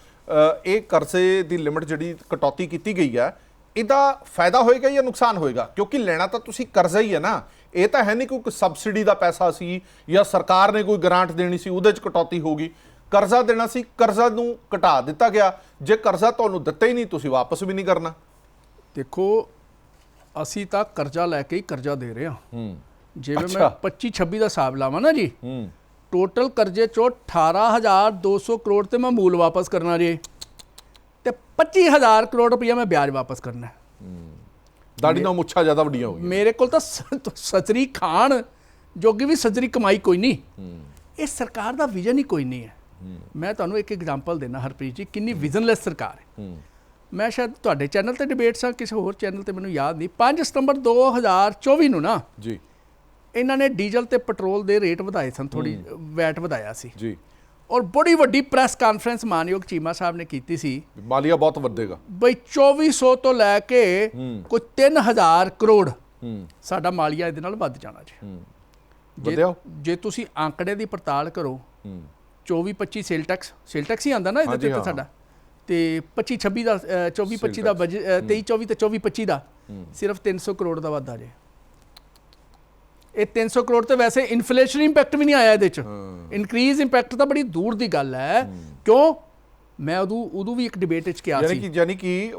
S1: ਇਹ ਕਰਜ਼ੇ ਦੀ ਲਿਮਟ ਜਿਹੜੀ ਕਟੌਤੀ ਕੀਤੀ ਗਈ ਹੈ ਇਹਦਾ ਫਾਇਦਾ ਹੋਏਗਾ ਜਾਂ ਨੁਕਸਾਨ ਹੋਏਗਾ? ਕਿਉਂਕਿ ਲੈਣਾ ਤਾਂ ਤੁਸੀਂ ਕਰਜ਼ਾ ਹੀ ਹੈ ਨਾ। ਇਹ ਤਾਂ ਹੈ ਨਹੀਂ ਕੋਈ ਸਬਸਿਡੀ ਦਾ ਪੈਸਾ ਸੀ ਜਾਂ ਸਰਕਾਰ ਨੇ ਕੋਈ ਗ੍ਰਾਂਟ ਦੇਣੀ ਸੀ ਉਹਦੇ ਚ ਕਟੌਤੀ ਹੋਗੀ ਕਰਜ਼ਾ ਦੇਣਾ ਸੀ ਕਰਜ਼ਾ ਨੂੰ ਘਟਾ ਦਿੱਤਾ ਗਿਆ। ਜੇ ਕਰਜ਼ਾ ਤੁਹਾਨੂੰ ਦਿੱਤਾ ਹੀ ਨਹੀਂ ਤੁਸੀਂ ਵਾਪਸ ਵੀ ਨਹੀਂ ਕਰਨਾ।
S2: ਦੇਖੋ ਅਸੀਂ ਤਾਂ ਕਰਜ਼ਾ ਲੈ ਕੇ ਹੀ ਕਰਜ਼ਾ ਦੇ ਰਹੇ ਹਾਂ।
S1: ਹੂੰ।
S2: ਜਿਵੇਂ ਮੈਂ
S1: ਅੱਛਾ।
S2: 25 26 ਦਾ ਹਿਸਾਬ ਲਾਵਾਂ ਨਾ ਜੀ।
S1: ਹੂੰ।
S2: ਟੋਟਲ ਕਰਜ਼ੇ ਚੋਂ 18200 ਕਰੋੜ ਤੇ ਮੈਂ ਮੂਲ ਵਾਪਸ ਕਰਨਾ ਜੀ। ਤੇ 25000 ਕਰੋੜ ਰੁਪਇਆ ਮੈਂ ਵਿਆਜ ਵਾਪਸ ਕਰਨਾ ਹੈ।
S1: ਦਾੜੀ ਨਾਲ ਮੁੱਛਾਂ ਜ਼ਿਆਦਾ ਵੱਡੀਆਂ ਹੋ ਗਈਆਂ।
S2: ਮੇਰੇ ਕੋਲ ਤਾਂ ਸ- ਸਜਰੀ ਖਾਣ ਜੋਗੀ ਵੀ ਸਜਰੀ ਕਮਾਈ ਕੋਈ ਨਹੀਂ। ਇਹ ਸਰਕਾਰ ਦਾ ਵਿਜ਼ਨ ਹੀ ਕੋਈ ਨਹੀਂ ਹੈ। ਮੈਂ ਤੁਹਾਨੂੰ ਇੱਕ ਐਗਜ਼ਾਮਪਲ ਦੇਣਾ ਹਰਪ੍ਰੀਤ ਜੀ ਕਿੰਨੀ ਵਿਜ਼ਨਲੈਸ ਸਰਕਾਰ ਹੈ।
S1: ਹੂੰ।
S2: ਮੈਂ ਸ਼ਾਇਦ ਤੁਹਾਡੇ ਚੈਨਲ ਤੇ ਡਿਬੇਟ ਸਾਂ ਕਿਸੇ ਹੋਰ ਚੈਨਲ ਤੇ ਮੈਨੂੰ ਯਾਦ ਨਹੀਂ। 5 ਸਤੰਬਰ 2024 ਨੂੰ ਨਾ
S1: ਜੀ।
S2: ਇਹਨਾਂ ਨੇ ਡੀਜ਼ਲ ਤੇ ਪੈਟਰੋਲ ਦੇ ਰੇਟ ਵਧਾਏ ਸਨ ਥੋੜੀ ਵੈਟ ਵਧਾਇਆ ਸੀ।
S1: ਜੀ।
S2: ਔਰ ਬੜੀ ਵੱਡੀ ਪ੍ਰੈਸ ਕਾਨਫਰੰਸ ਮਾਨਯੋਗ ਚੀਮਾ ਸਾਹਿਬ ਨੇ ਕੀਤੀ ਸੀ।
S1: ਮਾਲੀਆ ਬਹੁਤ ਵਧੇਗਾ
S2: ਬਈ 2400 ਤੋਂ ਲੈ ਕੇ ਕੋਈ 3000 ਕਰੋੜ ਸਾਡਾ ਮਾਲੀਆ ਇਹਦੇ ਨਾਲ ਵੱਧ ਜਾਣਾ ਜੀ।
S1: ਵਧਿਆ?
S2: ਜੇ ਤੁਸੀਂ ਆંકੜੇ ਦੀ ਪੜਤਾਲ ਕਰੋ
S1: ਹੂੰ।
S2: 24 25 ਸੇਲ ਟੈਕਸ ਸੇਲ ਟੈਕਸ ਹੀ ਆਂਦਾ ਨਾ ਇਹਦੇ ਤੇ। ਸਾਡਾ। ਤੇ 25 26 ਦਾ ਅ, 24 25 ਦਾ ਬਜਟ 23 24 ਤੇ 24 25 ਦਾ ਸਿਰਫ 300 ਕਰੋੜ ਦਾ ਵਾਧਾ ਜੇ। ਇਹ 300 ਕਰੋੜ ਤੇ ਵੈਸੇ ਇਨਫਲੇਸ਼ਨ ਇੰਪੈਕਟ ਵੀ ਨਹੀਂ ਆਇਆ ਇਹਦੇ ਚ। ਇਨਕਰੀਜ਼ ਇੰਪੈਕਟ ਤਾਂ ਬੜੀ ਦੂਰ ਦੀ ਗੱਲ ਹੈ। ਕਿਉਂ? ਮੈਂ ਉਦੋਂ ਉਦੋਂ ਵੀ ਇੱਕ ਡਿਬੇਟ ਵਿੱਚ ਕਿਹਾ
S1: ਯਾਨੀ
S2: ਸੀ।
S1: ਕਿ ਯਾਨੀ ਕਿ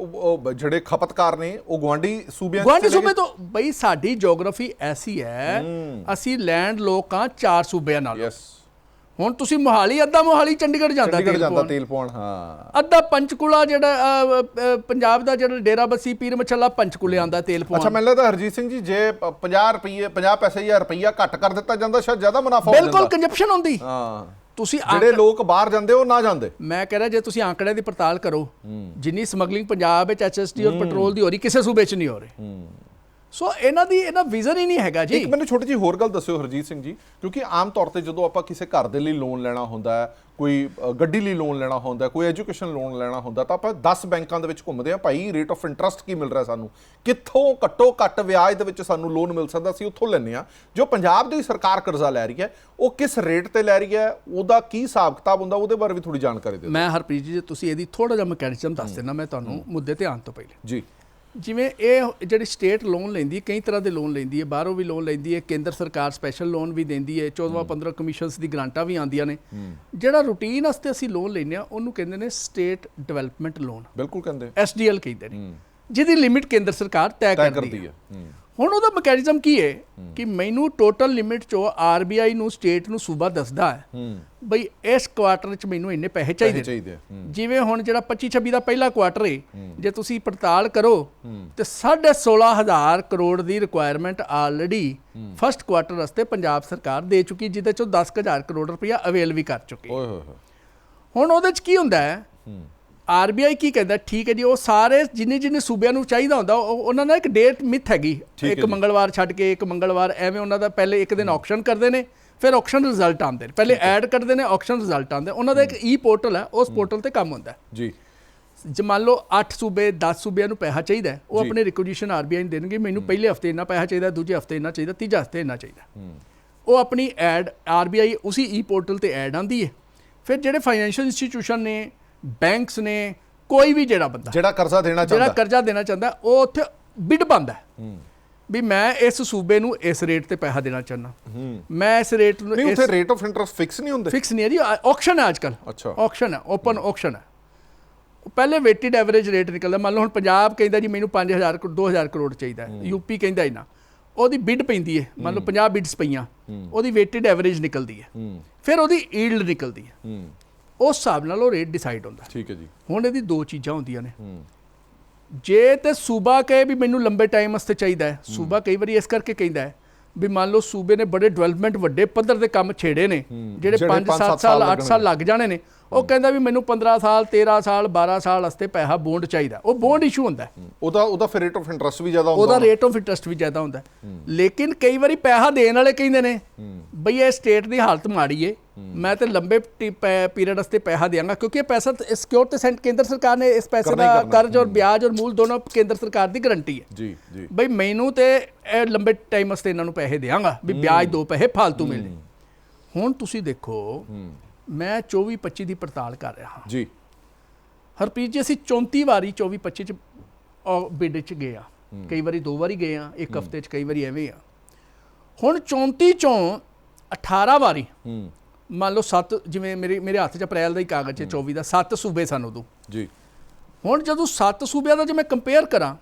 S1: ਜਿਹੜੇ ਖਪਤਕਾਰ ਨੇ ਉਹ ਗਵਾਂਢੀ ਸੂਬਿਆਂ ਚਲੇ
S2: ਸੂਬੇ ਤੋਂ ਬਈ ਸਾਡੀ ਜੀਓਗ੍ਰਾਫੀ ਐਸੀ ਹੈ ਅਸੀਂ ਲੈਂਡ ਲੋਕਾਂ ਚਾਰ ਸੂਬਿਆਂ ਨਾਲ।
S1: ਯੈਸ
S2: ਹੁਣ ਤੁਸੀਂ ਮੋਹਾਲੀ ਅੱਧਾ ਮੋਹਾਲੀ ਚੰਡੀਗੜ੍ਹ ਜਾਂਦਾ
S1: ਚੰਡੀਗੜ੍ਹ
S2: ਤੇਲ
S1: ਜਾਂਦਾ
S2: ਪਾਉਣ।
S1: ਤੇਲ ਪਾਉਣ ਹਾਂ।
S2: ਅੱਧਾ ਪੰਚਕੂਲਾ ਜਿਹੜਾ ਪੰਜਾਬ ਦਾ ਜਿਹੜਾ ਡੇਰਾ ਬੱਸੀ ਪੀਰ ਮਛੱਲਾ ਪੰਚਕੂਲੇ ਆਂਦਾ ਤੇਲ
S1: ਅੱਛਾ
S2: ਪਾਉਣ
S1: ਮੈਨੂੰ ਲੱਗਦਾ ਹਰਜੀਤ ਸਿੰਘ ਜੀ ਜੇ 50 ਰੁਪਏ 50 ਪੈਸੇ ਜਾਂ ਰੁਪਈਆ ਘੱਟ ਕਰ ਦਿੱਤਾ ਜਾਂਦਾ ਸ਼ਾਇਦ ਜ਼ਿਆਦਾ ਮੁਨਾਫਾ ਹੋ
S2: ਬਿਲਕੁਲ
S1: ਜਾਂਦਾ।
S2: ਕੰਜਪਸ਼ਨ ਹੁੰਦੀ।
S1: ਹਾਂ।
S2: ਤੁਸੀਂ
S1: ਜਿਹੜੇ ਲੋਕ ਬਾਹਰ ਜਾਂਦੇ ਉਹ ਨਾ ਜਾਂਦੇ।
S2: ਮੈਂ ਕਹਿ ਰਿਹਾ ਜੇ ਤੁਸੀਂ ਆંકੜਿਆਂ ਦੀ ਪੜਤਾਲ ਕਰੋ ਜਿੰਨੀ ਸਮਗਲਿੰਗ ਪੰਜਾਬ ਵਿੱਚ ਐਚਐਸਟੀ ਔਰ ਪੈਟਰੋਲ ਦੀ ਹੋ ਰਹੀ ਕਿਸੇ ਸੂਬੇ 'ਚ ਨਹੀਂ ਹੋ ਰਹੀ। ਸੋ ਇਹਨਾਂ ਦੀ ਇਹਨਾਂ ਵਿਜ਼ਨ ਹੀ ਨਹੀਂ ਹੈਗਾ ਜੀ।
S1: ਇੱਕ ਮੈਨੂੰ ਛੋਟੀ ਜਿਹੀ ਹੋਰ ਗੱਲ ਦੱਸਿਓ ਹਰਜੀਤ ਸਿੰਘ ਜੀ ਕਿਉਂਕਿ ਆਮ ਤੌਰ ਤੇ ਜਦੋਂ ਆਪਾਂ ਕਿਸੇ ਘਰ ਦੇ ਲਈ ਲੋਨ ਲੈਣਾ ਹੁੰਦਾ ਹੈ ਕੋਈ ਗੱਡੀ ਲਈ ਲੋਨ ਲੈਣਾ ਹੁੰਦਾ ਕੋਈ ਐਜੂਕੇਸ਼ਨ ਲੋਨ ਲੈਣਾ ਹੁੰਦਾ ਤਾਂ ਆਪਾਂ 10 ਬੈਂਕਾਂ ਦੇ ਵਿੱਚ ਘੁੰਮਦੇ ਆ ਭਾਈ ਰੇਟ ਆਫ ਇੰਟਰਸਟ ਕੀ ਮਿਲ ਰਿਹਾ ਸਾਨੂੰ? ਕਿੱਥੋਂ ਘੱਟੋ ਘੱਟ ਵਿਆਜ ਦੇ ਵਿੱਚ ਸਾਨੂੰ ਲੋਨ ਮਿਲ ਸਕਦਾ? ਅਸੀਂ ਉੱਥੋਂ ਲੈਂਦੇ ਆ ਜੋ ਪੰਜਾਬ ਦੀ ਸਰਕਾਰ ਕਰਜ਼ਾ ਲੈ ਰਹੀ ਹੈ ਉਹ ਕਿਸ ਰੇਟ ਤੇ ਲੈ ਰਹੀ ਹੈ ਉਹਦਾ ਕੀ ਹਿਸਾਬ ਕਿਤਾਬ ਹੁੰਦਾ ਉਹਦੇ ਬਾਰੇ ਵੀ ਥੋੜੀ ਜਾਣਕਾਰੀ ਦਿਓ।
S2: ਮੈਂ ਹਰਪ੍ਰੀਤ ਜੀ ਜੇ ਤੁਸੀਂ ਇਹਦੀ ਥੋੜਾ ਜਿਹਾ ਮੈਕੈਨਿਜ਼ਮ ਦੱਸ ਦੇਣਾ ਮੈਂ ਤੁਹਾਨੂੰ ਮੁੱਦੇ ਤੇ ਆਉਣ ਤੋਂ ਪਹਿਲੇ।
S1: ਜੀ।
S2: ਜਿਵੇਂ ਇਹ ਜਿਹੜੀ ਸਟੇਟ ਲੋਨ ਲੈਂਦੀ ਹੈ ਕਈ ਤਰ੍ਹਾਂ ਦੇ ਲੋਨ ਲੈਂਦੀ ਹੈ। ਬਾਹਰੋਂ ਵੀ ਲੋਨ ਲੈਂਦੀ ਹੈ ਕੇਂਦਰ ਸਰਕਾਰ ਸਪੈਸ਼ਲ ਲੋਨ ਵੀ ਦਿੰਦੀ ਹੈ 14 15 ਕਮਿਸ਼ਨਸ ਦੀ ਗ੍ਰਾਂਟਾਂ ਵੀ ਆਉਂਦੀਆਂ ਨੇ। ਜਿਹੜਾ ਰੂਟੀਨ ਵਾਸਤੇ ਅਸੀਂ ਲੋਨ ਲੈਂਦੇ ਆ ਉਹਨੂੰ ਕਹਿੰਦੇ ਨੇ ਸਟੇਟ ਡਿਵੈਲਪਮੈਂਟ ਲੋਨ
S1: ਬਿਲਕੁਲ ਕਹਿੰਦੇ।
S2: ਐਸਡੀਐਲ ਕਹਿੰਦੇ ਨੇ। ਜਿਹਦੀ ਲਿਮਿਟ ਕੇਂਦਰ ਸਰਕਾਰ ਤੈਅ ਕਰਦੀ ਹੂੰ। ਹੁਣ ਉਹਦਾ ਮੈਕੈਨਿਜ਼ਮ ਕੀ ਹੈ? ਕਿ ਮੈਨੂੰ ਟੋਟਲ ਲਿਮਿਟ ਚੋਂ ਆਰਬੀਆਈ ਨੂੰ ਸਟੇਟ ਨੂੰ ਸੂਬਾ ਦੱਸਦਾ ਹੈ। ਬਈ ਇਸ ਕੁਆਟਰ ਵਿੱਚ ਮੈਨੂੰ ਇੰਨੇ ਪੈਸੇ ਚਾਹੀਦੇ ਜਿਵੇਂ ਹੁਣ ਜਿਹੜਾ 25 26 ਦਾ ਪਹਿਲਾ ਕੁਆਟਰ ਹੈ। ਜੇ ਤੁਸੀਂ ਪੜਤਾਲ ਕਰੋ ਤੇ 16500 ਕਰੋੜ ਦੀ ਰਿਕੁਆਇਰਮੈਂਟ ਆਲਰੇਡੀ ਫਸਟ ਕੁਆਟਰ ਵਾਸਤੇ ਪੰਜਾਬ ਸਰਕਾਰ ਦੇ ਚੁੱਕੀ ਜਿਹਦੇ ਚੋਂ 10000 ਕਰੋੜ ਰੁਪਇਆ ਅਵੇਲ ਵੀ ਕਰ ਚੁੱਕੀ।
S1: ਓਏ ਹੋਏ ਹੋਏ।
S2: ਹੁਣ ਉਹਦੇ ਚ ਕੀ ਹੁੰਦਾ ਹੈ। ਆਰਬੀਆਈ ਕੀ ਕਹਿੰਦਾ ਠੀਕ ਹੈ ਜੀ ਉਹ ਸਾਰੇ ਜਿੰਨੇ ਜਿੰਨੇ ਸੂਬਿਆਂ ਨੂੰ ਚਾਹੀਦਾ ਹੁੰਦਾ ਉਹ- ਉਹਨਾਂ ਦਾ ਇੱਕ ਡੇਟ ਮਿਥ ਹੈਗੀ। ਇੱਕ। ਮੰਗਲਵਾਰ ਛੱਡ ਕੇ ਇੱਕ ਮੰਗਲਵਾਰ ਐਵੇਂ ਉਹਨਾਂ ਦਾ ਪਹਿਲੇ ਇੱਕ ਦਿਨ ਆਕਸ਼ਨ ਕਰਦੇ ਨੇ ਫਿਰ ਆਕਸ਼ਨ ਰਿਜ਼ਲਟ ਆਉਂਦੇ ਨੇ। ਪਹਿਲੇ ਐਡ ਕਰਦੇ ਨੇ ਆਕਸ਼ਨ ਰਿਜ਼ਲਟ ਆਉਂਦੇ ਉਹਨਾਂ ਦਾ ਇੱਕ ਈ ਪੋਰਟਲ ਹੈ ਉਸ ਪੋਰਟਲ ਤੇ ਕੰਮ ਹੁੰਦਾ
S1: ਜੀ।
S2: ਜੇ ਮੰਨ ਲਓ 8 ਸੂਬੇ 10 ਸੂਬਿਆਂ ਨੂੰ ਪੈਸਾ ਚਾਹੀਦਾ ਉਹ। ਆਪਣੇ ਰਿਕੁਜੀਸ਼ਨ ਆਰਬੀਆਈ ਨੂੰ ਦੇਣਗੇ ਮੈਨੂੰ ਪਹਿਲੇ ਹਫ਼ਤੇ ਇੰਨਾ ਪੈਸਾ ਚਾਹੀਦਾ ਦੂਜੇ ਹਫ਼ਤੇ ਇੰਨਾ ਚਾਹੀਦਾ ਤੀਜੇ ਹਫ਼ਤੇ ਇੰਨਾ ਚਾਹੀਦਾ। ਉਹ ਆਪਣੀ ਐਡ ਆਰਬੀਆਈ ਉਸੇ ਈ ਪੋਰਟਲ ਤੇ ਐਡ ਆਂਦੀ ਹੈ। ਫਿਰ ਜਿਹੜੇ ਫਾਈਨੈਂਸ਼ੀਅਲ ਇੰਸਟੀਟਿਊਸ਼ਨ ਨੇ ਬੈਂਕਸ ਨੇ ਕੋਈ ਵੀ ਜਿਹੜਾ ਬੰਦਾ
S1: ਜਿਹੜਾ ਕਰਜ਼ਾ ਦੇਣਾ
S2: ਜਿਹੜਾ
S1: ਚਾਹੁੰਦਾ।
S2: ਕਰਜ਼ਾ ਦੇਣਾ ਚਾਹੁੰਦਾ ਉਹ ਉੱਥੇ ਬਿਡ ਪਾਉਂਦਾ ਹੈ। ਵੀ ਮੈਂ ਇਸ ਸੂਬੇ ਨੂੰ ਇਸ ਰੇਟ ਤੇ ਪੈਸਾ ਦੇਣਾ ਚਾਹੁੰਦਾ। ਮੈਂ ਇਸ ਰੇਟ ਨੂੰ
S1: ਨਹੀਂ
S2: ਇਸ
S1: ਉੱਥੇ ਰੇਟ ਆਫ ਇੰਟਰਸਟ ਫਿਕਸ ਨਹੀਂ ਹੁੰਦੇ।
S2: ਫਿਕਸ ਨਹੀਂ ਹੈ ਜੀ ਆਕਸ਼ਨ ਹੈ ਅੱਜਕੱਲ
S1: ਅੱਛਾ।
S2: ਆਕਸ਼ਨ ਹੈ ਓਪਨ ਆਕਸ਼ਨ ਹੈ। ਪਹਿਲੇ ਵੇਟਡ ਐਵਰੇਜ ਰੇਟ ਨਿਕਲਦਾ। ਮੰਨ ਲਓ ਹੁਣ ਪੰਜਾਬ ਕਹਿੰਦਾ ਜੀ ਮੈਨੂੰ 5000 ਕਰੋੜ 2000 ਕਰੋੜ ਚਾਹੀਦਾ ਹੈ। ਯੂਪੀ ਕਹਿੰਦਾ ਇਨਾ ਉਹਦੀ ਬਿਡ ਪੈਂਦੀ ਹੈ। ਮੰਨ ਲਓ 50 ਬਿਡਸ ਪਈਆਂ। ਉਹਦੀ ਵੇਟਡ ਐਵਰੇਜ ਨਿਕਲਦੀ ਹੈ। ਫਿਰ ਉਹਦੀ ਈਲਡ ਨਿਕਲਦੀ ਹੂੰ। ਉਸ ਹਿਸਾਬ ਨਾਲ ਉਹ ਰੇਟ ਡਿਸਾਈਡ ਹੁੰਦਾ।
S1: ਠੀਕ ਹੈ ਜੀ।
S2: ਹੁਣ ਇਹਦੀ ਦੋ ਚੀਜ਼ਾਂ ਹੁੰਦੀਆਂ ਨੇ। ਜੇ ਤੇ ਸੂਬਾ ਕਹੇ ਵੀ ਮੈਨੂੰ ਲੰਬੇ ਟਾਈਮ ਵਾਸਤੇ ਚਾਹੀਦਾ ਹੈ ਸੂਬਾ ਕਈ ਵਾਰੀ ਇਸ ਕਰਕੇ ਕਹਿੰਦਾ ਹੈ ਵੀ ਮੰਨ ਲਓ ਸੂਬੇ ਨੇ ਬੜੇ ਡਿਵੈਲਪਮੈਂਟ ਵੱਡੇ ਪੱਧਰ ਦੇ ਕੰਮ ਛੇੜੇ ਨੇ ਜਿਹੜੇ
S1: ਜਿਹੜੇ
S2: 5
S1: ਪੰਜ
S2: 7
S1: ਸੱਤ
S2: ਸਾਲ
S1: ਸਾਲ
S2: 8 ਸਾਲ ਲੱਗ ਜਾਣੇ ਨੇ ਉਹ ਕਹਿੰਦਾ ਵੀ ਮੈਨੂੰ 15 ਸਾਲ 13 ਸਾਲ 12 ਸਾਲ ਵਾਸਤੇ ਪੈਸਾ ਬੌਂਡ ਚਾਹੀਦਾ। ਉਹ ਬੌਂਡ ਇਸ਼ੂ ਹੁੰਦਾ।
S1: ਉਹਦਾ ਉਹਦਾ ਫਿਰ ਰੇਟ ਆਫ ਇੰਟਰਸਟ ਵੀ ਜ਼ਿਆਦਾ ਹੁੰਦਾ
S2: ਉਹਦਾ। ਰੇਟ ਆਫ ਇੰਟਰਸਟ ਵੀ ਜ਼ਿਆਦਾ ਹੁੰਦਾ। ਲੇਕਿਨ ਕਈ ਵਾਰੀ ਪੈਸਾ ਦੇਣ ਵਾਲੇ ਕਹਿੰਦੇ ਨੇ ਬਈ ਇਹ ਸਟੇਟ ਦੀ ਹਾਲਤ ਮਾੜੀ ਏ ਮੈਂ ਤੇ ਲੰਬੇ ਪੀਰੀਅਡ ਵਾਸਤੇ ਪੈਸਾ ਦੇਵਾਂਗਾ ਕਿਉਂਕਿ ਇਹ ਪੈਸਾ ਸਿਕਿਉਰ ਤੇ ਸੈਂਟ ਕੇਂਦਰ ਸਰਕਾਰ ਨੇ ਇਸ ਪੈਸੇ ਦਾ। ਕਰਜ਼ ਔਰ ਵਿਆਜ ਔਰ ਮੂਲ ਦੋਨੋਂ ਕੇਂਦਰ ਸਰਕਾਰ ਦੀ ਗਾਰੰਟੀ ਹੈ।
S1: ਜੀ ਜੀ।
S2: ਬਈ ਮੈਨੂੰ ਤੇ ਇਹ ਲੰਬੇ ਟਾਈਮ ਵਾਸਤੇ ਇਹਨਾਂ ਨੂੰ ਪੈਸੇ ਦੇਵਾਂਗਾ ਵੀ ਵਿਆਜ ਦੋ ਪੈਸੇ ਫालतू ਮਿਲਣੇ ਹੁਣ ਤੁਸੀਂ ਦੇਖੋ ਮੈਂ 24 25 ਦੀ ਪੜਤਾਲ ਕਰ ਰਿਹਾ ਹਾਂ।
S1: ਜੀ।
S2: ਹਰਪ੍ਰੀਤ ਜੀ ਅਸੀਂ 34 ਵਾਰੀ 24 25 ਚ ਬਿਡ ਚ ਗਏ ਆ ਕਈ ਵਾਰੀ ਦੋ ਵਾਰੀ ਗਏ ਆ ਇੱਕ ਹਫ਼ਤੇ ਚ ਕਈ ਵਾਰੀ ਐਵੇਂ ਆ ਹੁਣ 34 ਚੋਂ 18 ਵਾਰੀ ਮੰਨ ਲਓ 7 ਜਿਵੇਂ ਮੇਰੇ ਮੇਰੇ ਹੱਥ 'ਚ ਅਪ੍ਰੈਲ ਦਾ ਹੀ ਕਾਗਜ਼ ਹੈ 24 ਦਾ 7 ਸੂਬੇ ਸਨ ਉਦੋਂ।
S1: ਜੀ।
S2: ਹੁਣ ਜਦੋਂ 7 ਸੂਬਿਆਂ ਦਾ ਜੇ ਮੈਂ ਕੰਪੇਅਰ ਕਰਾਂ